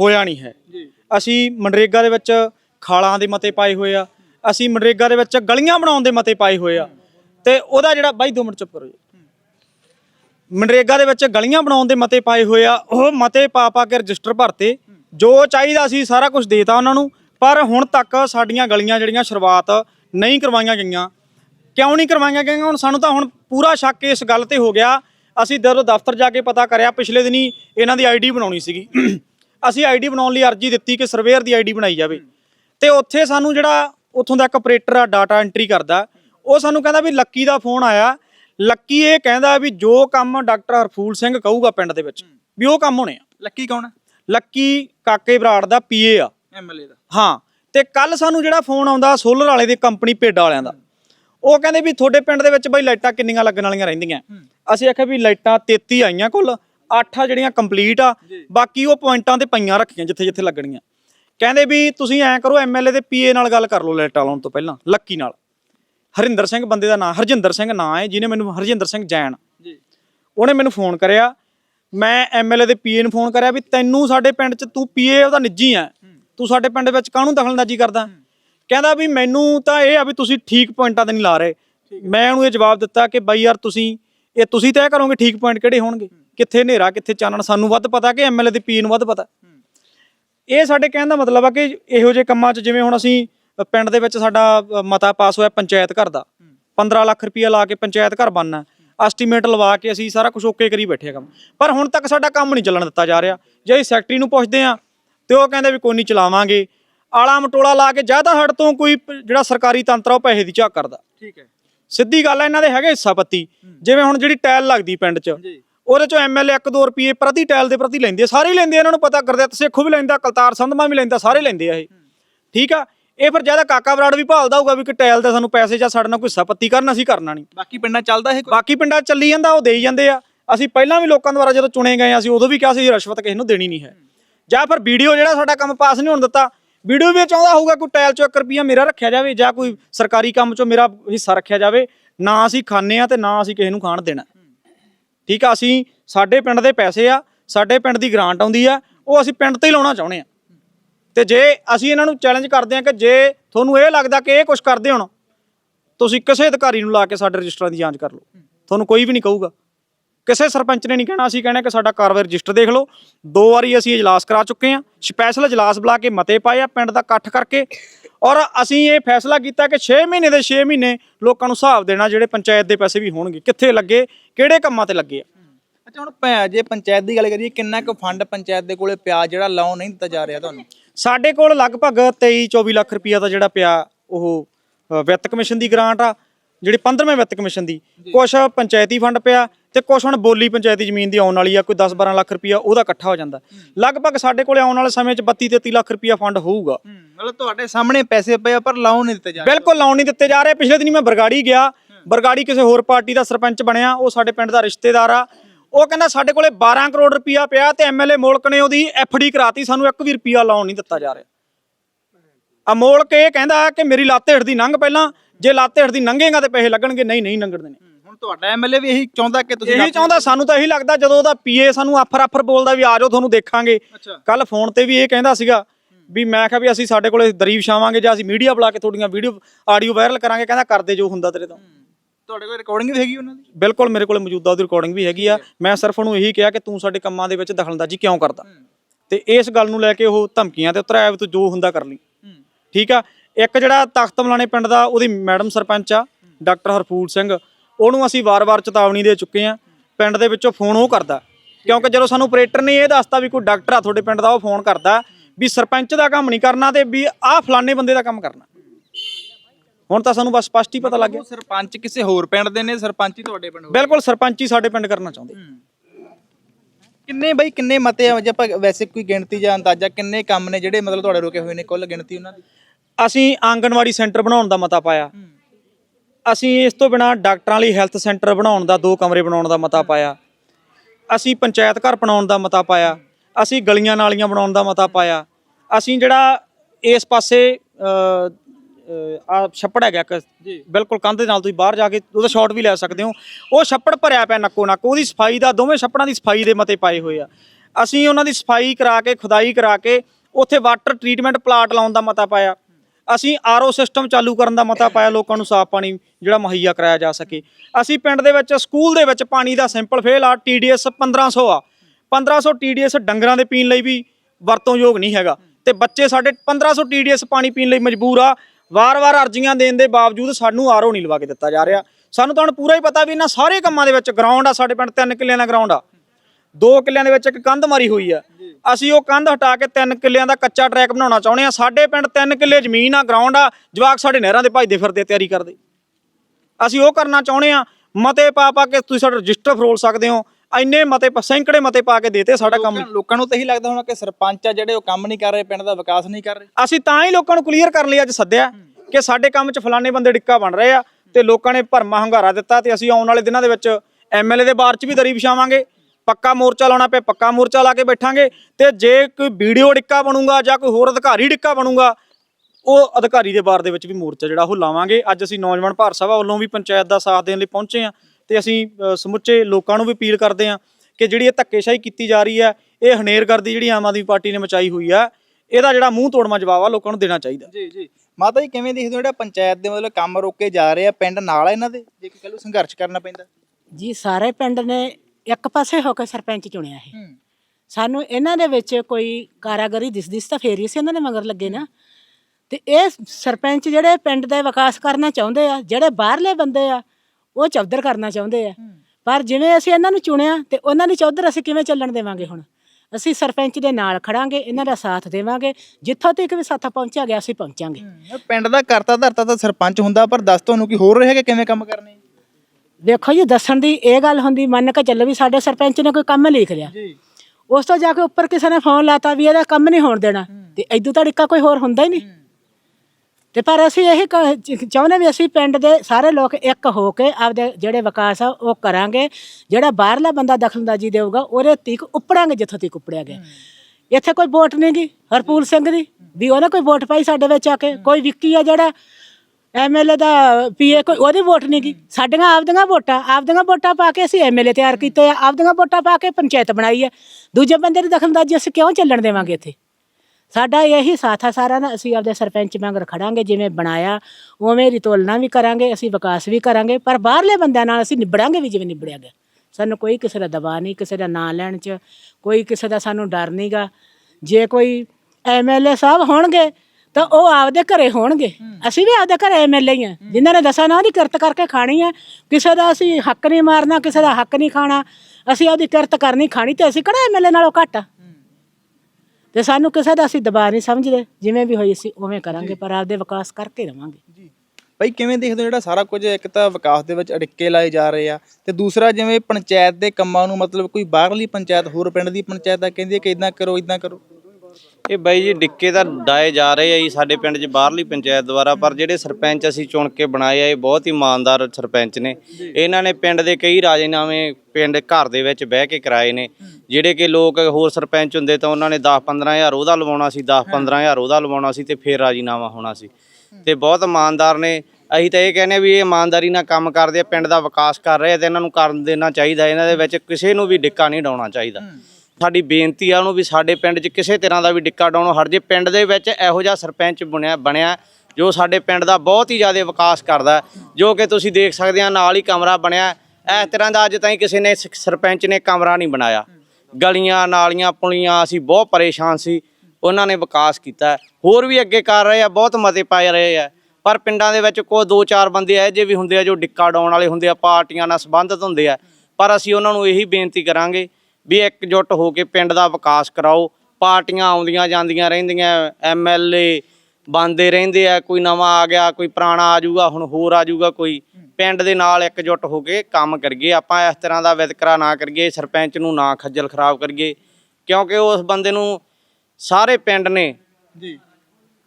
ਹੋਇਆ ਨਹੀਂ ਹੈ। ਅਸੀਂ ਮਨਰੇਗਾ ਦੇ ਵਿੱਚ ਖਾਲਾਂ ਦੇ ਮਤੇ ਪਾਏ ਹੋਏ ਆ। ਅਸੀਂ ਮਨਰੇਗਾ ਦੇ ਵਿੱਚ ਗਲੀਆਂ ਬਣਾਉਣ ਦੇ ਮਤੇ ਪਾਏ ਹੋਏ ਆ। ਤੇ ਉਹਦਾ ਜਿਹੜਾ ਬਾਈ 2 ਮਿੰਟ ਚੁੱਪ ਕਰੋ ਜੀ। ਮਨਰੇਗਾ ਦੇ ਵਿੱਚ ਗਲੀਆਂ ਬਣਾਉਣ ਦੇ ਮਤੇ ਪਾਏ ਹੋਏ ਆ। ਉਹ ਮਤੇ ਪਾ ਪਾ ਕੇ ਰਜਿਸਟਰ ਭਰਤੇ। ਜੋ ਚਾਹੀਦਾ ਸੀ ਸਾਰਾ ਕੁਝ ਦੇਤਾ ਉਹਨਾਂ ਨੂੰ। ਪਰ ਹੁਣ ਤੱਕ ਸਾਡੀਆਂ ਗਲੀਆਂ ਜਿਹੜੀਆਂ ਸ਼ੁਰੂਆਤ ਨਹੀਂ ਕਰਵਾਈਆਂ ਗਈਆਂ। ਕਿਉਂ ਨਹੀਂ ਕਰਵਾਈਆਂ ਗਈਆਂ? ਹੁਣ ਸਾਨੂੰ ਤਾਂ ਹੁਣ ਪੂਰਾ ਸ਼ੱਕ ਇਸ ਗੱਲ ਤੇ ਹੋ ਗਿਆ। ਅਸੀਂ ਜਦੋਂ ਦਫ਼ਤਰ ਜਾ ਕੇ ਪਤਾ ਕਰਿਆ ਪਿਛਲੇ ਦਿਨੀ ਇਹਨਾਂ ਦੀ ਆਈਡੀ ਬਣਾਉਣੀ ਸੀਗੀ। ਅਸੀਂ ਆਈਡੀ ਬਣਾਉਣ ਲਈ ਅਰਜੀ ਦਿੱਤੀ ਕਿ ਸਰਵੇਅਰ ਦੀ ਆਈਡੀ ਬਣਾਈ ਜਾਵੇ। ਤੇ ਉੱਥੇ ਸਾਨੂੰ ਜਿਹੜਾ ਉੱਥੋਂ ਦਾ ਇੱਕ ਆਪਰੇਟਰ ਆ ਡਾਟਾ ਐਂਟਰੀ ਕਰਦਾ ਉਹ ਸਾਨੂੰ ਕਹਿੰਦਾ ਵੀ ਲੱਕੀ ਦਾ ਫੋਨ ਆਇਆ। ਲੱਕੀ ਇਹ ਕਹਿੰਦਾ ਵੀ ਜੋ ਕੰਮ ਡਾਕਟਰ ਹਰਫੂਲ ਸਿੰਘ ਕਹੂਗਾ ਪਿੰਡ ਦੇ ਵਿੱਚ ਵੀ ਉਹ ਕੰਮ ਹੋਣੇ ਆ। ਲੱਕੀ ਕੌਣ ਹੈ ਲੱਕੀ ਕਾਕੇ ਬਰਾੜ ਦਾ ਪੀਏ ਆ। ਐਮਐਲਏ ਦਾ। ਹਾਂ ਤੇ ਕੱਲ ਸਾਨੂੰ ਜਿਹੜਾ ਫੋਨ ਆਉਂਦਾ ਸੋਲਰ ਵਾਲੇ ਦੀ ਕੰਪਨੀ ਭੇਡਾ ਵਾਲਿਆਂ ਦਾ ਉਹ ਕਹਿੰਦੇ ਵੀ ਤੁਹਾਡੇ ਪਿੰਡ ਦੇ ਵਿੱਚ ਬਈ ਲਾਈਟਾਂ ਕਿੰਨੀਆਂ ਲੱਗਣ ਵਾਲੀਆਂ ਰਹਿੰਦੀਆਂ। ਅਸੀਂ ਆਖਿਆ ਵੀ ਲਾਈਟਾਂ 33 ਆਈਆਂ ਕੁੱਲ 8 ਆ ਜਿਹੜੀਆਂ ਕੰਪਲੀਟ ਆ ਬਾਕੀ ਉਹ ਪੁਆਇੰਟਾਂ ਤੇ ਪਈਆਂ ਰੱਖੀਆਂ ਜਿੱਥੇ ਜਿੱਥੇ ਲੱਗਣੀਆਂ। ਕਹਿੰਦੇ ਵੀ ਤੁਸੀਂ ਐਂ ਕਰੋ ਐਮਐਲਏ ਦੇ ਪੀਏ ਨਾਲ ਗੱਲ ਕਰ ਲਓ ਲਾਈਟਾਂ ਲਾਉਣ ਤੋਂ ਪਹਿਲਾਂ ਲੱਕੀ ਨਾਲ। ਹਰਿੰਦਰ ਸਿੰਘ ਬੰਦੇ ਦਾ ਨਾਂ ਹਰਜਿੰਦਰ ਸਿੰਘ ਨਾਂ ਹੈ ਜਿਹਨੇ ਮੈਨੂੰ ਹਰਜਿੰਦਰ ਸਿੰਘ ਜੈਨ। ਜੀ। ਉਹਨੇ ਮੈਨੂੰ ਫੋਨ ਕਰਿਆ ਮੈਂ ਐਮਐਲਏ ਦੇ ਪੀਏ ਨੂੰ ਫੋਨ ਕਰਿਆ ਵੀ ਤੈਨੂੰ ਸਾਡੇ ਪਿੰਡ 'ਚ ਤੂੰ ਪੀਏ ਉਹਦਾ ਨਿੱਜੀ ਆ ਤੂੰ ਸਾਡੇ ਪਿੰਡ ਵਿੱਚ ਕਾਹਨੂੰ ਦਖਲਅੰਦਾਜ਼ੀ ਕਰਦਾ? ਕਹਿੰਦਾ ਵੀ ਮੈਨੂੰ ਤਾਂ ਇਹ ਆ ਵੀ ਤੁਸੀਂ ਠੀਕ ਪੁਆਇੰਟਾਂ ਤੇ ਨਹੀਂ ਲਾ ਰਹੇ। ਮੈਂ ਉਹਨੂੰ ਇਹ ਜਵਾਬ ਦਿੱਤਾ ਕਿ ਬਾਈ ਯਾਰ ਤੁਸੀਂ ਇਹ ਤੁਸੀਂ ਤੈਅ ਕਰੋਗੇ ਠੀਕ ਪੁਆਇੰਟ ਕਿਹੜੇ ਹੋਣਗੇ? ਕਿੱਥੇ ਹਨੇਰਾ ਕਿੱਥੇ ਚਾਨਣ ਸਾਨੂੰ ਵੱਧ ਪਤਾ ਕਿ ਐਮਐਲਏ ਦੇ ਨੂੰ ਵੱਧ ਪਤਾ। ਇਹ ਸਾਡੇ ਕਹਿਣ ਦਾ ਮਤਲਬ ਆ ਕਿ ਇਹੋ ਜਿਹੇ ਕੰਮਾਂ 'ਚ ਜਿਵੇਂ ਹੁਣ ਅਸੀਂ ਪਿੰਡ ਦੇ ਵਿੱਚ ਸਾਡਾ ਮਤਾ ਪਾਸ ਹੋਇਆ ਪੰਚਾਇਤ ਘਰ ਦਾ। 15 ਲੱਖ ਰੁਪਇਆ ਲਾ ਕੇ ਪੰਚਾਇਤ ਘਰ ਬਣਨਾ। ਐਸਟੀਮੇਟ ਲਵਾ ਕੇ ਅਸੀਂ ਸਾਰਾ ਕੁਝ ਓਕੇ ਕਰੀ ਬੈਠੇ ਆ ਕੰਮ। ਪਰ ਹੁਣ ਤੱਕ ਸਾਡਾ ਕੰਮ ਨਹੀਂ ਚੱਲਣ ਦਿੱਤਾ ਜਾ ਰਿਹਾ। ਜੇ ਅਸੀਂ ਸੈਕਟਰੀ ਨੂੰ ਪੁੱਛਦੇ ਆ ਤੇ ਉਹ ਕਹਿੰਦੇ ਵੀ ਕੋਈ ਨਹੀਂ ਚਲਾਵਾਂਗੇ। ਆਲਾ ਮਟੋਲਾ ਲਾ ਕੇ ਜਾਂ ਤਾਂ ਸਾਡੇ ਤੋਂ ਕੋਈ ਪ- ਜਿਹੜਾ ਸਰਕਾਰੀ ਤੰਤਰ ਆ ਉਹ ਪੈਸੇ ਦੀ ਝਾਕ ਕਰਦਾ। ਠੀਕ ਹੈ। ਸਿੱਧੀ ਗੱਲ ਹੈ ਇਹਨਾਂ ਦੇ ਹੈਗੇ ਹਿੱਸਾ ਪੱਤੀ। ਜਿਵੇਂ ਹੁਣ ਜਿਹੜੀ ਟਾਇਲ ਲੱਗਦੀ ਪਿੰਡ 'ਚ। ਉਹਦੇ ਚੋਂ ਐਮਐਲਏ 1-2 ਰੁਪਏ ਪ੍ਰਤੀ ਟਾਇਲ ਦੇ ਪ੍ਰਤੀ ਲੈਂਦੇ ਆ। ਸਾਰੇ ਹੀ ਲੈਂਦੇ ਆ ਇਹਨਾਂ ਨੂੰ ਪਤਾ ਗੁਰਦਿੱਤ ਸੇਖੋ ਵੀ ਲੈਂਦਾ ਕਲਤਾਰ ਸੰਧਮਾ ਵੀ ਲੈਂਦਾ ਸਾਰੇ ਲੈਂਦੇ ਆ ਇਹ। ਠੀਕ ਆ? ਇਹ ਫਿਰ ਜ਼ਿਆਦਾ ਕਾਕਾ ਬਰਾੜ ਵੀ ਭਾਲਦਾ ਹੋਊਗਾ ਵੀ ਕਿ ਟਾਇਲ ਦੇ ਸਾਨੂੰ ਪੈਸੇ ਜਾਂ ਸਾਡੇ ਨਾਲ ਕੋਈ ਹਿੱਸਾ ਪੱਤੀ ਕਰਨ ਅਸੀਂ ਕਰਨਾ ਨਹੀਂ। ਬਾਕੀ ਪਿੰਡਾਂ ਚੱਲਦਾ ਇਹ? ਬਾਕੀ ਪਿੰਡਾਂ 'ਚ ਚੱਲੀ ਜਾਂਦਾ ਉਹ ਦੇਈ ਜਾਂਦੇ ਆ। ਅਸੀਂ ਪਹਿਲਾਂ ਵੀ ਲੋਕਾਂ ਦੁਆਰਾ ਜਦੋਂ ਚੁਣੇ ਗਏ ਅਸੀਂ ਉਦੋਂ ਵੀ ਕਿਹਾ ਸੀ ਰਿਸ਼ਵਤ ਕਿਸੇ ਨੂੰ ਦੇਣੀ ਨਹੀਂ ਹੈ। ਜਾਂ ਫਿਰ ਵੀਡੀਓ ਜਿਹੜਾ ਸਾਡਾ ਕੰਮ ਪਾਸ ਨਹੀਂ ਹੋਣ ਦਿੱਤਾ ਵੀਡੀਓ ਵਿੱਚ ਆਉਂਦਾ ਹੋਊਗਾ ਕੋਈ ਟਾਇਲ ਚੋਂ 1 ਰੁਪਿਆ ਮੇਰਾ ਰੱਖਿਆ ਜਾਵੇ ਜਾਂ ਕੋਈ ਸਰਕਾਰੀ ਕੰਮ ਚੋਂ ਮੇਰਾ ਹਿੱਸਾ ਰੱਖਿਆ ਜਾਵੇ ਨਾ ਅਸੀਂ ਖਾਂਦੇ ਆ ਤੇ ਨਾ ਅਸੀਂ ਕਿਸੇ ਨੂੰ ਖਾਣ ਦੇਣਾ। ਠੀਕ ਆ, ਅਸੀਂ ਸਾਡੇ ਪਿੰਡ ਦੇ ਪੈਸੇ ਆ, ਸਾਡੇ ਪਿੰਡ ਦੀ ਗ੍ਰਾਂਟ ਆਉਂਦੀ ਆ, ਉਹ ਅਸੀਂ ਪਿੰਡ ਤੇ ਹੀ ਲਾਉਣਾ ਚਾਹੁੰਦੇ ਆ। ਤੇ ਜੇ ਅਸੀਂ ਇਹਨਾਂ ਨੂੰ ਚੈਲੰਜ ਕਰਦੇ ਆ ਕਿ ਜੇ ਤੁਹਾਨੂੰ ਇਹ ਲੱਗਦਾ ਕਿ ਇਹ ਕੁਝ ਕਰਦੇ ਹੋਣ, ਤੁਸੀਂ ਕਿਸੇ ਅਧਿਕਾਰੀ ਨੂੰ ਲਾ ਕੇ ਸਾਡੇ ਰਜਿਸਟਰਾਂ ਦੀ ਜਾਂਚ ਕਰ ਲਓ। ਤੁਹਾਨੂੰ ਕੋਈ ਵੀ ਨਹੀਂ ਕਹੂਗਾ। ਕਿਸੇ ਸਰਪੰਚ ਨੇ ਨਹੀਂ ਕਹਿਣਾ, ਅਸੀਂ ਕਹਿਣਾ ਕਿ ਸਾਡਾ ਕਾਰਵਾਈ ਰਜਿਸਟਰ ਦੇਖ ਲਓ। ਦੋ ਵਾਰੀ ਅਸੀਂ ਇਜਲਾਸ ਕਰਾ ਚੁੱਕੇ ਹਾਂ ਸਪੈਸ਼ਲ ਇਜਲਾਸ ਬੁਲਾ ਕੇ ਮਤੇ ਪਾਏ ਆ ਪਿੰਡ ਦਾ ਇਕੱਠ ਕਰਕੇ। ਔਰ ਅਸੀਂ ਇਹ ਫੈਸਲਾ ਕੀਤਾ ਕਿ 6 ਮਹੀਨੇ ਦੇ 6 ਮਹੀਨੇ ਲੋਕਾਂ ਨੂੰ ਹਿਸਾਬ ਦੇਣਾ ਜਿਹੜੇ ਪੰਚਾਇਤ ਦੇ ਪੈਸੇ ਵੀ ਹੋਣਗੇ ਕਿੱਥੇ ਲੱਗੇ ਕਿਹੜੇ ਕੰਮਾਂ ਤੇ ਲੱਗੇ ਆ। ਅੱਛਾ ਹੁਣ ਭੈ- ਜੇ ਪੰਚਾਇਤ ਦੀ ਗੱਲ ਕਰੀਏ ਕਿੰਨਾ ਕੁ ਫੰਡ ਪੰਚਾਇਤ ਦੇ ਕੋਲੇ ਪਿਆ ਜਿਹੜਾ ਲੋਨ ਨਹੀਂ ਦਿੱਤਾ ਜਾ ਰਿਹਾ ਤੁਹਾਨੂੰ? ਸਾਡੇ ਕੋਲ ਲਗਭਗ 23 24 ਲੱਖ ਰੁਪਈਆ ਦਾ ਜਿਹੜਾ ਪਿਆ ਉਹ ਵਿੱਤ ਕਮਿਸ਼ਨ ਦੀ ਗ੍ਰਾਂਟ ਆ ਜਿਹੜੀ 15ਵੇਂ ਵਿੱਤ ਕਮਿਸ਼ਨ ਦੀ। ਕੁਝ ਪੰਚਾਇਤੀ ਫੰਡ ਪਿਆ ਤੇ ਕੁਝ ਹੁਣ ਬੋਲੀ ਪੰਚਾਇਤੀ ਜ਼ਮੀਨ ਦੀ ਆਉਣ ਵਾਲੀ ਆ ਕੋਈ 10 12 ਲੱਖ ਰੁਪਈਆ ਉਹਦਾ ਇਕੱਠਾ ਹੋ ਜਾਂਦਾ। ਲਗਭਗ ਸਾਡੇ ਕੋਲੇ ਆਉਣ ਵਾਲੇ ਸਮੇਂ 'ਚ 32 33 ਲੱਖ ਰੁਪਈਆ ਫੰਡ ਹੋਊਗਾ। ਮਤਲਬ ਤੁਹਾਡੇ ਸਾਹਮਣੇ ਪੈਸੇ ਪਏ ਆ ਪਰ ਲੋਨ ਨਹੀਂ ਦਿੱਤੇ ਜਾ ਰਹੇ। ਬਿਲਕੁਲ ਲਾਉਣ ਨਹੀਂ ਦਿੱਤੇ ਜਾ ਰਹੇ। ਪਿਛਲੇ ਦਿਨੀ ਮੈਂ ਬਰਗਾੜੀ ਗਿਆ। ਬਰਗਾੜੀ ਕਿਸੇ ਹੋਰ ਪਾਰਟੀ ਦਾ ਸਰਪੰਚ ਬਣਿਆ ਉਹ ਸਾਡੇ ਪਿੰਡ ਦਾ ਰਿਸ਼ਤੇਦਾਰ ਆ। ਉਹ ਕਹਿੰਦਾ ਸਾਡੇ ਕੋਲੇ 12 ਕਰੋੜ ਰੁਪਈਆ ਪਿਆ ਤੇ ਐਮਐਲਏ ਮੋਲਕ ਨੇ ਉਹਦੀ ਐਫਡੀ ਕਰਾਤੀ ਸਾਨੂੰ 1 ਵੀ ਰੁਪਈਆ ਲਾਉਣ ਨਹੀਂ ਦਿੱਤਾ ਜਾ ਰਿਹਾ। ਅਮੋਲ ਕੇ ਇਹ ਕਹਿੰਦਾ ਕਿ ਮੇਰੀ ਲੱਤ ਹੇਠ ਦੀ ਲੰਘ ਪਹਿਲਾਂ ਜੇ ਲੱਤ ਹੇਠ ਦੀ ਲੰਘੇਗਾ ਤੇ ਪੈਸੇ ਲੱਗਣਗੇ ਨਹੀਂ ਨਹੀਂ ਲੰਘਣਦੇ ਨੇ। ਹੁਣ ਤੁਹਾਡਾ ਐਮਐਲਏ ਵੀ ਇਹੀ ਚਾਹੁੰਦਾ ਕਿ ਤੁਸੀਂ ਇਹੀ ਚਾਹੁੰਦਾ ਸਾਨੂੰ ਤਾਂ ਇਹੀ ਲੱਗਦਾ ਜਦੋਂ ਉਹਦਾ ਪੀਏ ਸਾਨੂੰ ਆਫਰ ਆਫਰ ਬੋਲਦਾ ਵੀ ਆ ਜਾਓ ਤੁਹਾਨੂੰ ਦੇਖਾਂਗੇ। ਅੱਛਾ। ਕੱਲ ਫੋਨ ਤੇ ਵੀ ਇਹ ਕਹਿੰਦਾ ਸੀਗਾ ਵੀ ਮੈਂ ਕਿਹਾ ਵੀ ਅਸੀਂ ਸਾਡੇ ਕੋਲੇ ਦਰੀਬ ਛਾਵਾਂਗੇ ਜਾਂ ਅਸੀਂ ਮੀਡੀਆ ਬੁਲਾ ਕੇ ਤੁਹਾਡੀਆਂ ਵੀਡੀਓ ਆਡੀਓ ਵਾਇਰਲ ਕਰਾਂਗੇ ਕਹਿੰਦਾ ਕਰਦੇ ਜੋ ਹੁੰਦਾ ਤੇਰੇ ਤੋਂ। ਤੁਹਾਡੇ ਕੋਲ ਰਿਕਾਰਡਿੰਗ ਵੀ ਹੈਗੀ ਉਹਨਾਂ ਦੀ? ਬਿਲਕੁਲ ਮੇਰੇ ਕੋਲੇ ਮੌਜੂਦਾ ਉਹਦੀ ਰਿਕਾਰਡਿੰਗ ਵੀ ਹੈਗੀ ਆ। ਮੈਂ ਸਿਰਫ ਉਹਨੂੰ ਇਹੀ ਕਿਹਾ ਕਿ ਤੂੰ ਸਾਡੇ ਕੰਮਾਂ ਦੇ ਵਿੱਚ ਦਖਲਅੰਦਾਜ਼ੀ ਕਿਉਂ ਕਰਦਾ? ਤੇ ਇਸ ਗੱਲ ਨੂੰ ਲੈ ਕੇ ਉਹ ਧਮਕੀਆਂ ਤੇ ਉਤਰਿਆ ਵੀ ਤੂੰ ਜੋ ਹੁੰਦਾ ਕਰ ਲਈ। ਠੀਕ ਆ? ਇੱਕ ਜਿਹੜਾ ਤਖਤ ਮਲਾਣੇ ਪਿੰਡ ਦਾ ਉਹਦੀ ਮੈਡਮ ਸਰਪੰਚ ਆ ਡਾਕਟਰ ਹਰਫੂਲ ਸਿੰਘ। ਉਹਨੂੰ ਅਸੀਂ ਵਾਰ-ਵਾਰ ਚੇਤਾਵਨੀ ਦੇ ਚੁੱਕੇ ਆ ਪਿੰਡ ਦੇ ਵਿੱਚੋਂ ਫੋਨ ਉਹ ਕਰਦਾ। ਕਿਉਂਕਿ ਜਦੋਂ ਸਾਨੂੰ ਆਪਰੇਟਰ ਨੇ ਇਹ ਦੱਸਤਾ ਵੀ ਕੋਈ ਡਾਕਟਰ ਆ ਤੁਹਾਡੇ ਪਿੰਡ ਦਾ ਉਹ ਫੋਨ ਕਰਦਾ ਵੀ ਸਰਪੰਚ ਦਾ ਕੰਮ ਨਹੀਂ ਕਰਨਾ ਤੇ ਵੀ ਆਹ ਫਲਾਣੇ ਬੰਦੇ ਦਾ ਕੰਮ ਕਰਨਾ। ਹੁਣ ਤਾਂ ਸਾਨੂੰ ਬਸ ਸਪਸ਼ਟ ਹੀ ਪਤਾ ਲੱਗ ਗਿਆ। ਸਰਪੰਚ ਕਿਸੇ ਹੋਰ ਪਿੰਡ ਦੇ ਨੇ ਸਰਪੰਚ ਹੀ ਤੁਹਾਡੇ ਪਿੰਡ। ਬਿਲਕੁਲ ਸਰਪੰਚ ਹੀ ਸਾਡੇ ਪਿੰਡ ਕਰਨਾ ਚਾਹੁੰਦੇ। ਕਿੰਨੇ ਬਈ ਕਿੰਨੇ ਮਤੇ ਆ? ਜੇ ਆਪਾਂ ਵੈਸੇ ਕੋਈ ਗਿਣਤੀ ਜਾਂ ਅੰਦਾਜ਼ਾ ਕਿੰਨੇ ਕੰਮ ਨੇ ਜਿਹੜੇ ਮਤਲਬ ਤੁਹਾਡੇ ਰੁਕੇ ਹੋਏ ਨੇ ਕੁੱਲ ਗਿਣਤੀ ਉਹਨਾਂ ਦੀ? ਅਸੀਂ ਆਂਗਣਵਾੜੀ ਸੈਂਟਰ ਬਣਾਉਣ ਦਾ ਮਤਾ ਪਾਇਆ। ਅਸੀਂ ਇਸ ਤੋਂ ਬਿਨਾ ਡਾਕਟਰਾਂ ਲਈ ਹੈਲਥ ਸੈਂਟਰ ਬਣਾਉਣ ਦਾ ਦੋ ਕਮਰੇ ਬਣਾਉਣ ਦਾ ਮਤਾ ਪਾਇਆ। ਅਸੀਂ ਪੰਚਾਇਤ ਘਰ ਬਣਾਉਣ ਦਾ ਮਤਾ ਪਾਇਆ। ਅਸੀਂ ਗਲੀਆਂ ਨਾਲੀਆਂ ਬਣਾਉਣ ਦਾ ਮਤਾ ਪਾਇਆ। ਅਸੀਂ ਜਿਹੜਾ ਇਸ ਪਾਸੇ ਆ ਛੱਪੜ ਹੈਗਾ ਇੱਕ ਬਿਲਕੁਲ ਕੰਧ ਦੇ ਨਾਲ ਤੁਸੀਂ ਬਾਹਰ ਜਾ ਕੇ ਉਹਦਾ ਸ਼ਾਟ ਵੀ ਲੈ ਸਕਦੇ ਹੋ। ਉਹ ਛੱਪੜ ਭਰਿਆ ਪਿਆ ਨੱਕੋ ਨੱਕ। ਉਹਦੀ ਸਫ਼ਾਈ ਦਾ ਦੋਵੇਂ ਛੱਪੜਾਂ ਦੀ ਸਫ਼ਾਈ ਦੇ ਮਤੇ ਪਾਏ ਹੋਏ ਆ। ਅਸੀਂ ਉਹਨਾਂ ਦੀ ਸਫ਼ਾਈ ਕਰਾ ਕੇ ਖੁਦਾਈ ਕਰਾ ਕੇ ਉੱਥੇ ਵਾਟਰ ਟ੍ਰੀਟਮੈਂਟ ਪਲਾਂਟ ਲਾਉਣ ਦਾ ਮਤਾ ਪਾਇਆ। ਅਸੀਂ ਆਰਓ ਸਿਸਟਮ ਚਾਲੂ ਕਰਨ ਦਾ ਮਤਾ ਪਾਇਆ ਲੋਕਾਂ ਨੂੰ ਸਾਫ਼ ਪਾਣੀ ਜਿਹੜਾ ਮੁਹੱਈਆ ਕਰਾਇਆ ਜਾ ਸਕੇ। ਅਸੀਂ ਪਿੰਡ ਦੇ ਵਿੱਚ, ਸਕੂਲ ਦੇ ਵਿੱਚ ਪਾਣੀ ਦਾ ਸਿੰਪਲ ਫੇਲ ਆ ਟੀਡੀਐਸ 1500 ਆ। 1500 ਟੀਡੀਐਸ ਡੰਗਰਾਂ ਦੇ ਪੀਣ ਲਈ ਵੀ ਵਰਤੋਂਯੋਗ ਨਹੀਂ ਹੈਗਾ। ਤੇ ਬੱਚੇ ਸਾਡੇ 1500 ਟੀਡੀਐਸ ਪਾਣੀ ਪੀਣ ਲਈ ਮਜਬੂਰ ਆ। ਵਾਰ-ਵਾਰ ਅਰਜ਼ੀਆਂ ਦੇਣ ਦੇ ਬਾਵਜੂਦ ਸਾਨੂੰ ਆਰਓ ਨਹੀਂ ਲਵਾ ਕੇ ਦਿੱਤਾ ਜਾ ਰਿਹਾ। ਸਾਨੂੰ ਤਾਂ ਹੁਣ ਪੂਰਾ ਹੀ ਪਤਾ ਵੀ ਇਹਨਾਂ ਸਾਰੇ ਕੰਮਾਂ ਦੇ ਵਿੱਚ ਗਰਾਊਂਡ ਆ, ਸਾਡੇ ਪਿੰਡ ਤਿੰਨ ਕਿੱਲਿਆਂ ਦਾ ਗਰਾਊਂਡ ਆ। ਦੋ ਕਿੱਲਿਆਂ ਦੇ ਵਿੱਚ ਇੱਕ ਕੰਧ ਮਾਰੀ ਹੋਈ ਆ। ਅਸੀਂ ਉਹ ਕੰਧ ਹਟਾ ਕੇ ਤਿੰਨ ਕਿੱਲਿਆਂ ਦਾ ਕੱਚਾ ਟਰੈਕ ਬਣਾਉਣਾ ਚਾਹੁੰਦੇ ਆ ਸਾਡੇ ਪਿੰਡ ਤਿੰਨ ਕਿੱਲੇ ਜ਼ਮੀਨ ਆ ਗਰਾਊਂਡ ਆ। ਜਵਾਕ ਸਾਡੇ ਨਹਿਰਾਂ ਦੇ ਭਜਦੇ ਫਿਰਦੇ ਤਿਆਰੀ ਕਰਦੇ। ਅਸੀਂ ਉਹ ਕਰਨਾ ਚਾਹੁੰਦੇ ਆ ਮਤੇ ਪਾ ਪਾ ਕੇ ਤੁਸੀਂ ਸਾਡਾ ਰਜਿਸਟਰ ਫਰੋਲ ਸਕਦੇ ਹੋ। ਇੰਨੇ ਮਤੇ ਸੈਂਕੜੇ ਮਤੇ ਪਾ ਕੇ ਦੇਤੇ ਸਾਡਾ ਕੰਮ। ਲੋਕਾਂ- ਨੂੰ ਤਾਂ ਇਹੀ ਲੱਗਦਾ ਹੋਣਾ ਕਿ ਸਰਪੰਚ ਆ ਜਿਹੜੇ ਉਹ ਕੰਮ ਨਹੀਂ ਕਰ ਰਹੇ ਪਿੰਡ ਦਾ ਵਿਕਾਸ ਨਹੀਂ ਕਰ ਰਹੇ। ਅਸੀਂ ਤਾਂ ਹੀ ਲੋਕਾਂ ਨੂੰ ਕਲੀਅਰ ਕਰਨ ਲਈ ਅੱਜ ਸੱਦਿਆ ਕਿ ਸਾਡੇ ਕੰਮ 'ਚ ਫਲਾਣੇ ਬੰਦੇ ਡਿੱਕਾ ਬਣ ਰਹੇ ਆ ਤੇ ਲੋਕਾਂ ਨੇ ਭਰਮਾ ਹੰਗਾਰਾ ਦਿੱਤਾ ਤੇ ਅਸੀਂ ਆਉਣ ਵਾਲੇ ਦਿਨਾਂ ਦੇ ਵਿੱਚ ਐਮਐਲਏ ਦੇ ਬਾਰ 'ਚ ਵੀ ਦਰੀ ਵਿਛਾਵਾਂਗੇ। ਪੱਕਾ ਮੋਰਚਾ ਲਾਉਣਾ ਪਏ ਪੱਕਾ ਮੋਰਚਾ ਲਾ ਕੇ ਬੈਠਾਂਗੇ ਤੇ ਜੇ ਕੋਈ ਵੀਡੀਓ ਡਿੱਕਾ ਬਣੂਗਾ ਜਾਂ ਕੋਈ ਹੋਰ ਅਧਿਕਾਰੀ ਡਿੱਕਾ ਬਣੂਗਾ ਉਹ ਅਧਿਕਾਰੀ ਦੇ ਬਾਰ ਦੇ ਵਿੱਚ ਵੀ ਮੋਰਚਾ ਜਿਹੜਾ ਉਹ ਲਾਵਾਂਗੇ। ਅੱਜ ਅਸੀਂ ਨੌਜਵਾਨ ਭਾਰਤ ਸਭਾ ਵੱਲੋਂ ਵੀ ਪੰਚਾਇਤ ਦਾ ਸਾਥ ਦੇਣ ਲਈ ਪਹੁੰਚੇ ਆ ਤੇ ਅਸੀਂ ਸਮੁੱਚੇ ਲੋਕਾਂ ਨੂੰ ਵੀ ਅਪੀਲ ਕਰਦੇ ਆ ਕਿ ਜਿਹੜੀ ਇਹ ਧੱਕੇਸ਼ਾਹੀ ਕੀਤੀ ਜਾ ਰਹੀ ਹੈ ਇਹ ਹਨੇਰਗਰਦੀ ਜਿਹੜੀ ਆਮ ਆਦਮੀ ਪਾਰਟੀ ਨੇ ਮਚਾਈ ਹੋਈ ਆ ਇਹਦਾ ਜਿਹੜਾ ਮੂੰਹ ਤੋੜਮਾ ਜਵਾਬ ਆ ਲੋਕਾਂ ਨੂੰ ਦੇਣਾ ਚਾਹੀਦਾ। ਜੀ ਜੀ। ਮਾਤਾ ਜੀ ਕਿਵੇਂ ਦੇਖਦੇ ਹੋ ਜਿਹੜਾ ਪੰਚਾਇਤ ਦੇ ਮਤਲਬ ਕੰਮ ਰੋਕੇ ਜਾ ਰਹੇ ਆ ਪਿੰਡ ਨਾਲ ਆ ਇਹਨਾਂ ਦੇ? ਜੇ ਕਿ ਕੱਲੂ ਸੰਘਰਸ਼ ਕਰਨਾ ਪੈਂਦਾ। ਜੀ ਸਾਰੇ ਪਿੰਡ ਨੇ ਇੱਕ ਪਾਸੇ ਹੋ ਕੇ ਸਰਪੰਚ ਚੁਣਿਆ ਹੈ। ਸਾਨੂੰ ਇਹਨਾਂ ਦੇ ਵਿੱਚ ਕੋਈ ਕਾਰਾਗਰੀ ਦਿਸਦੀ ਸੀ ਤਾਂ ਫੇਰ ਹੀ ਅਸੀਂ ਇਹਨਾਂ ਦੇ ਮਗਰ ਲੱਗੇ ਨਾ। ਤੇ ਇਹ ਸਰਪੰਚ ਜਿਹੜੇ ਪਿੰਡ ਦਾ ਵਿਕਾਸ ਕਰਨਾ ਚਾਹੁੰਦੇ ਆ ਜਿਹੜੇ ਬਾਹਰਲੇ ਬੰਦੇ ਆ ਉਹ ਚੌਧਰ ਕਰਨਾ ਚਾਹੁੰਦੇ ਆ। ਪਰ ਜਿਵੇਂ ਅਸੀਂ ਇਹਨਾਂ ਨੂੰ ਚੁਣਿਆ ਤੇ ਉਹਨਾਂ ਦੀ ਚੌਧਰ ਅਸੀਂ ਕਿਵੇਂ ਚੱਲਣ ਦੇਵਾਂਗੇ ਹੁਣ? ਅਸੀਂ ਸਰਪੰਚ ਦੇ ਨਾਲ ਖੜਾਂਗੇ ਇਹਨਾਂ ਦਾ ਸਾਥ ਦੇਵਾਂਗੇ ਜਿੱਥੋਂ ਤੱਕ ਵੀ ਸਾਥਾ ਪਹੁੰਚਿਆ ਗਿਆ ਅਸੀਂ ਪਹੁੰਚਾਂਗੇ। ਪਿੰਡ ਦਾ ਕਰਤਾ ਧਰਤਾ ਤਾਂ ਸਰਪੰਚ ਹੁੰਦਾ ਪਰ ਦੱਸ ਤੁਹਾਨੂੰ ਕੀ ਹੋਰ ਰਿਹਾ ਕਿ ਕਿਵੇਂ ਕੰਮ ਕਰਨੇ? ਵੇਖੋ ਜੀ ਦੱਸਣ ਦੀ ਇਹ ਗੱਲ ਹੁੰਦੀ ਮੰਨ ਕੇ ਚੱਲੋ ਵੀ ਸਾਡੇ ਸਰਪੰਚ ਨੇ ਕੋਈ ਕੰਮ ਲਿਖ ਲਿਆ। ਜੀ। ਉਸ ਤੋਂ ਜਾ ਕੇ ਉੱਪਰ ਕਿਸੇ ਨੇ ਫੋਨ ਲਾਤਾ ਵੀ ਇਹਦਾ ਕੰਮ ਨਹੀਂ ਹੋਣ ਦੇਣਾ। ਤੇ ਇਦੋਂ ਤਾਂ ਡਿੱਕਾ ਕੋਈ ਹੋਰ ਹੁੰਦਾ ਹੀ ਨਹੀਂ। ਤੇ ਪਰ ਅਸੀਂ ਇਹ ਚਾਹੁੰਦੇ ਵੀ ਅਸੀਂ ਪਿੰਡ ਦੇ ਸਾਰੇ ਲੋਕ ਇੱਕ ਹੋ ਕੇ ਆਪਦੇ ਜਿਹੜੇ ਵਿਕਾਸ ਆ ਉਹ ਕਰਾਂਗੇ। ਜਿਹੜਾ ਬਾਹਰਲਾ ਬੰਦਾ ਦਖਲਅੰਦਾਜ਼ੀ ਦੇਊਗਾ ਉਹਦੇ ਤੀਕ ਉੱਪੜਾਂਗੇ ਜਿੱਥੋਂ ਤੀਕ ਉੱਪੜਿਆ ਗਿਆ। ਇੱਥੇ ਕੋਈ ਵੋਟ ਨਹੀਂ ਗੀ ਹਰਪੂਲ ਸਿੰਘ ਦੀ ਵੀ ਉਹਨੇ ਕੋਈ ਵੋਟ ਪਾਈ ਸਾਡੇ ਵਿੱਚ ਆ ਕੇ। ਕੋਈ ਵਿੱਕੀ ਆ ਜਿਹੜਾ ਐਮਐਲਏ ਦਾ ਪੀਏ ਕੋਈ ਉਹਦੀ ਵੋਟ ਨਹੀਂ ਗੀ। ਸਾਡੀਆਂ ਆਪਦੀਆਂ ਵੋਟਾਂ ਆਪਦੀਆਂ ਵੋਟਾਂ ਪਾ ਕੇ ਅਸੀਂ ਐਮਐਲਏ ਤਿਆਰ ਕੀਤੇ ਆ। ਆਪਦੀਆਂ ਵੋਟਾਂ ਪਾ ਕੇ ਪੰਚਾਇਤ ਬਣਾਈ ਹੈ ਦੂਜੇ ਬੰਦੇ ਦੀ ਦਖਲਅੰਦਾਜ਼ੀ ਅਸੀਂ ਕਿਉਂ ਚੱਲਣ ਦੇਵਾਂਗੇ ਇੱਥੇ? ਸਾਡਾ ਇਹੀ ਸਾਥ ਆ ਸਾਰਾ ਨਾ ਅਸੀਂ ਆਪਦੇ ਸਰਪੰਚ ਵਾਂਗਰ ਖੜਾਂਗੇ, ਜਿਵੇਂ ਬਣਾਇਆ। ਉਵੇਂ ਦੀ ਤੋਲਣਾ ਵੀ ਕਰਾਂਗੇ, ਅਸੀਂ ਵਿਕਾਸ ਵੀ ਕਰਾਂਗੇ। ਪਰ ਬਾਹਰਲੇ ਬੰਦਿਆਂ ਨਾਲ ਅਸੀਂ ਨਿਬੜਾਂਗੇ ਵੀ ਜਿਵੇਂ ਨਿਬੜਿਆ ਗਿਆ। ਸਾਨੂੰ ਕੋਈ ਕਿਸੇ ਦਾ ਦਬਾਅ ਨਹੀਂ, ਕਿਸੇ ਦਾ ਨਾਂ ਲੈਣ 'ਚ, ਕੋਈ ਕਿਸੇ ਦਾ ਸਾਨੂੰ ਡਰ ਨਹੀਂਗਾ ਜੇ ਕੋਈ ਐਮਐਲਏ ਸਾਹਿਬ ਹੋਣਗੇ ਤਾਂ ਉਹ ਆਪਦੇ ਘਰੇ ਹੋਣਗੇ। ਅਸੀਂ ਵੀ ਆਪਦੇ ਘਰੇ ਐਮਐਲਏ ਹੀ ਆ। ਜਿਨ੍ਹਾਂ ਨੇ ਦਸਾਂ ਨਾ ਦੀ ਕਿਰਤ ਕਰਕੇ ਖਾਣੀ ਹੈ ਕਿਸੇ ਦਾ ਅਸੀਂ ਹੱਕ ਨਹੀਂ ਮਾਰਨਾ ਕਿਸੇ ਦਾ ਹੱਕ ਨਹੀਂ ਖਾਣਾ। ਅਸੀਂ ਆਪਦੀ ਕਿਰਤ ਕਰਨੀ ਖਾਣੀ ਤੇ ਅਸੀਂ ਕਿਹੜਾ ਐਮਐਲਏ ਨਾਲੋਂ ਘੱਟ ਆ। ਤੇ ਸਾਨੂੰ ਕਿਸੇ ਦਾ ਅਸੀਂ ਦਬਾਅ ਨਹੀਂ ਸਮਝਦੇ। ਜਿਵੇਂ ਵੀ ਹੋਈ ਅਸੀਂ ਉਵੇਂ ਕਰਾਂਗੇ ਪਰ ਆਪਦੇ ਵਿਕਾਸ ਕਰਕੇ ਰਵਾਂਗੇ। ਭਾਈ ਕਿਵੇਂ ਦੇਖਦੇ ਹੋ ਜਿਹੜਾ ਸਾਰਾ ਕੁਝ ਇੱਕ ਤਾਂ ਵਿਕਾਸ ਦੇ ਵਿੱਚ ਅੜਿੱਕੇ ਲਾਏ ਜਾ ਰਹੇ ਆ ਤੇ ਦੂਸਰਾ ਜਿਵੇਂ ਪੰਚਾਇਤ ਦੇ ਕੰਮਾਂ ਨੂੰ ਮਤਲਬ ਕੋਈ ਬਾਹਰਲੀ ਪੰਚਾਇਤ ਹੋਰ ਪਿੰਡ ਦੀ ਪੰਚਾਇਤ ਆ ਕਹਿੰਦੀ ਹੈ ਕਿ ਇਦਾਂ ਕਰੋ ਇਦਾਂ ਕਰੋ। ਇਹ ਬਾਈ ਜੀ ਡਿੱਕੇ ਤਾਂ ਡਾਏ ਜਾ ਰਹੇ ਆ ਜੀ, ਸਾਡੇ ਪਿੰਡ 'ਚ ਬਾਹਰਲੀ ਪੰਚਾਇਤ ਦੁਆਰਾ, ਪਰ ਜਿਹੜੇ ਸਰਪੰਚ ਅਸੀਂ ਚੁਣ ਕੇ ਬਣਾਏ ਆ, ਇਹ ਬਹੁਤ ਇਮਾਨਦਾਰ ਸਰਪੰਚ ਨੇ। ਇਹਨਾਂ ਨੇ ਪਿੰਡ ਦੇ ਕਈ ਰਾਜੀਨਾਮੇ ਪਿੰਡ ਘਰ ਦੇ ਵਿੱਚ ਬਹਿ ਕੇ ਕਰਾਏ ਨੇ। ਜਿਹੜੇ ਕਿ ਲੋਕ ਹੋਰ ਸਰਪੰਚ ਹੁੰਦੇ ਤਾਂ ਉਹਨਾਂ ਨੇ 10 15000 ਉਹਦਾ ਲਵਾਉਣਾ ਸੀ 10 15000 ਉਹਦਾ ਲਵਾਉਣਾ ਸੀ ਤੇ ਫਿਰ ਰਾਜੀਨਾਮਾ ਹੋਣਾ ਸੀ। ਤੇ ਬਹੁਤ ਇਮਾਨਦਾਰ ਨੇ। ਅਸੀਂ ਤਾਂ ਇਹ ਕਹਿੰਦੇ ਵੀ ਇਹ ਇਮਾਨਦਾਰੀ ਨਾਲ ਕੰਮ ਕਰਦੇ ਆ, ਪਿੰਡ ਦਾ ਵਿਕਾਸ ਕਰ ਰਹੇ ਆ ਤੇ ਇਹਨਾਂ ਨੂੰ ਕਰਨ ਦੇਣਾ ਚਾਹੀਦਾ। ਇਹਨਾਂ ਦੇ ਵਿੱਚ ਕਿਸੇ ਨੂੰ ਵੀ ਡਿੱਕਾ ਨਹੀਂ ਡਾਉਣਾ ਚਾਹੀਦਾ। ਸਾਡੀ ਬੇਨਤੀ ਆ ਉਹਨੂੰ ਵੀ ਸਾਡੇ ਪਿੰਡ 'ਚ ਕਿਸੇ ਤਰ੍ਹਾਂ ਦਾ ਵੀ ਡਿੱਕਾ ਡਾਉਣ, ਹਰ ਜੇ ਪਿੰਡ ਦੇ ਵਿੱਚ ਇਹੋ ਜਿਹਾ ਸਰਪੰਚ ਬਣਿਆ ਬਣਿਆ, ਜੋ ਸਾਡੇ ਪਿੰਡ ਦਾ ਬਹੁਤ ਹੀ ਜ਼ਿਆਦਾ ਵਿਕਾਸ ਕਰਦਾ ਜੋ ਕਿ ਤੁਸੀਂ ਦੇਖ ਸਕਦੇ ਆ, ਨਾਲ ਹੀ ਕਮਰਾ ਬਣਿਆ ਇਸ ਤਰ੍ਹਾਂ ਦਾ ਅੱਜ ਤਾਈਂ ਕਿਸੇ ਨੇ ਸ- ਸਰਪੰਚ ਨੇ ਕਮਰਾ ਨਹੀਂ ਬਣਾਇਆ। ਗਲੀਆਂ, ਨਾਲੀਆਂ, ਪੁਲੀਆਂ, ਅਸੀਂ ਬਹੁਤ ਪਰੇਸ਼ਾਨ ਸੀ, ਉਹਨਾਂ ਨੇ ਵਿਕਾਸ ਕੀਤਾ ਹੋਰ ਵੀ ਅੱਗੇ ਕਰ ਰਹੇ ਆ, ਬਹੁਤ ਮਤੇ ਪਾਏ ਰਹੇ ਆ। ਪਰ ਪਿੰਡਾਂ ਦੇ ਵਿੱਚ ਕੋਈ ਦੋ ਚਾਰ ਬੰਦੇ ਇਹੋ ਜਿਹੇ ਵੀ ਹੁੰਦੇ ਆ, ਜੋ ਡਿੱਕਾ ਡਾਉਣ ਵਾਲੇ ਹੁੰਦੇ ਆ, ਪਾਰਟੀਆਂ ਨਾਲ ਸੰਬੰਧਿਤ ਹੁੰਦੇ ਆ। ਪਰ ਅਸੀਂ ਉਹਨਾਂ ਨੂੰ ਇਹੀ ਬੇਨਤੀ ਕਰਾਂਗੇ ਵੀ ਇਕਜੁੱਟ ਹੋ ਕੇ ਪਿੰਡ ਦਾ ਵਿਕਾਸ ਕਰਾਓ। ਪਾਰਟੀਆਂ ਆਉਂਦੀਆਂ ਜਾਂਦੀਆਂ ਰਹਿੰਦੀਆਂ ਐਮਐਲਏ ਬੰਦੇ ਰਹਿੰਦੇ ਆ ਕੋਈ ਨਵਾਂ ਆ ਗਿਆ ਕੋਈ ਪੁਰਾਣਾ ਆ ਜਾਊਗਾ ਹੁਣ ਹੋਰ ਆ ਜਾਊਗਾ ਕੋਈ ਪਿੰਡ ਦੇ ਨਾਲ ਇਕਜੁੱਟ ਹੋ ਕੇ ਕੰਮ ਕਰੀਏ। ਆਪਾਂ ਇਸ ਤਰ੍ਹਾਂ ਦਾ ਵਿਤਕਰਾ ਨਾ ਕਰੀਏ ਸਰਪੰਚ ਨੂੰ ਨਾ ਖੱਜਲ ਖਰਾਬ ਕਰੀਏ ਕਿਉਂਕਿ ਉਸ ਬੰਦੇ ਨੂੰ ਸਾਰੇ ਪਿੰਡ ਨੇ ਜੀ।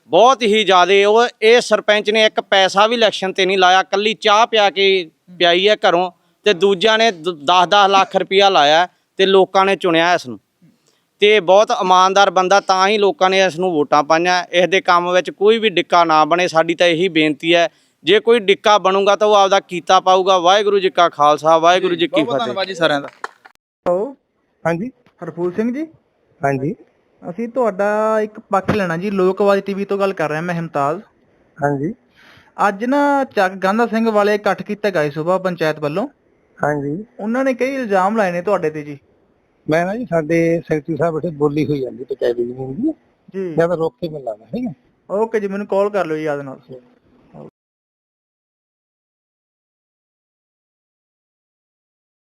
ਬਹੁਤ ਹੀ ਜ਼ਿਆਦੇ ਉਹ ਇਹ ਸਰਪੰਚ ਨੇ ਇੱਕ ਪੈਸਾ ਵੀ ਇਲੈਕਸ਼ਨ ਤੇ ਨਹੀਂ ਲਾਇਆ ਕੱਲੀ ਚਾਹ ਪਿਆ ਕੇ ਪਿਆਈ ਹੈ ਘਰੋਂ ਤੇ ਦੂਜਿਆਂ ਨੇ 10-10 ਲੱਖ ਰੁਪਇਆ ਲਾਇਆ। ਤੇ ਲੋਕਾਂ ਨੇ ਚੁਣਿਆ ਇਸ ਨੂੰ। ਤੇ ਬਹੁਤ ਇਮਾਨਦਾਰ ਬੰਦਾ ਤਾਂ ਹੀ ਲੋਕਾਂ ਨੇ ਇਸ ਨੂੰ ਵੋਟਾਂ ਪਾਈਆਂ। ਇਸ ਦੇ ਕੰਮ ਵਿੱਚ ਕੋਈ ਵੀ ਡਿੱਕਾ ਨਾ ਬਣੇ ਸਾਡੀ ਤਾਂ ਇਹੀ ਬੇਨਤੀ ਹੈ। ਜੇ ਕੋਈ ਡਿੱਕਾ ਬਣੂਗਾ ਤਾਂ ਉਹ ਆਪਦਾ ਕੀਤਾ ਪਾਊਗਾ। ਵਾਹਿਗੁਰੂ ਜੀ ਕਾ ਖਾਲਸਾ ਵਾਹਿਗੁਰੂ ਜੀ ਕੀ ਫਤਿਹ। ਧੰਨਵਾਦ ਜੀ ਸਾਰਿਆਂ ਦਾ। ਹੈਲੋ। ਹਾਂਜੀ। ਹਰਪੂਲ ਸਿੰਘ ਜੀ। ਹਾਂਜੀ। ਅਸੀਂ ਤੁਹਾਡਾ ਇੱਕ ਪੱਖ ਲੈਣਾ ਜੀ। ਲੋਕਵਾਦ ਟੀਵੀ ਤੋਂ ਗੱਲ ਕਰ ਰਿਹਾ ਮੈਂ ਹਿਮਤਾਜ਼ ਹਾਂਜੀ। ਅੱਜ ਨਾ ਚੱਕ ਗਾਂਧਾ ਸਿੰਘ ਵਾਲੇ ਇਕੱਠ ਕੀਤਾ ਗਿਆ ਸਵੇਰ ਪੰਚਾਇਤ ਵੱਲੋਂ। ਹਾਂਜੀ। ਉਹਨਾਂ ਨੇ ਕਈ ਇਲਜ਼ਾਮ ਲਾਏ ਨੇ ਤੁਹਾਡੇ ਤੇ ਜੀ। ਮੈਂ ਨਾ ਜੀ ਸਾਡੇ ਸੈਕਟਰੀ ਸਾਹਿਬ ਬੈਠੇ ਬੋਲੀ ਹੋਈ ਜਾਂਦੀ ਦੀ ਜ਼ਮੀਨ ਦੀ। ਜੀ। ਮੈਂ ਤਾਂ ਰੋਕ ਕੇ ਮਿਲਾਂਗਾ ਠੀਕ ਹੈ? ਓਕੇ ਜੀ ਮੈਨੂੰ ਕਾਲ ਕਰ ਲਿਓ ਜੀ ਯਾਦ ਨਾਲ।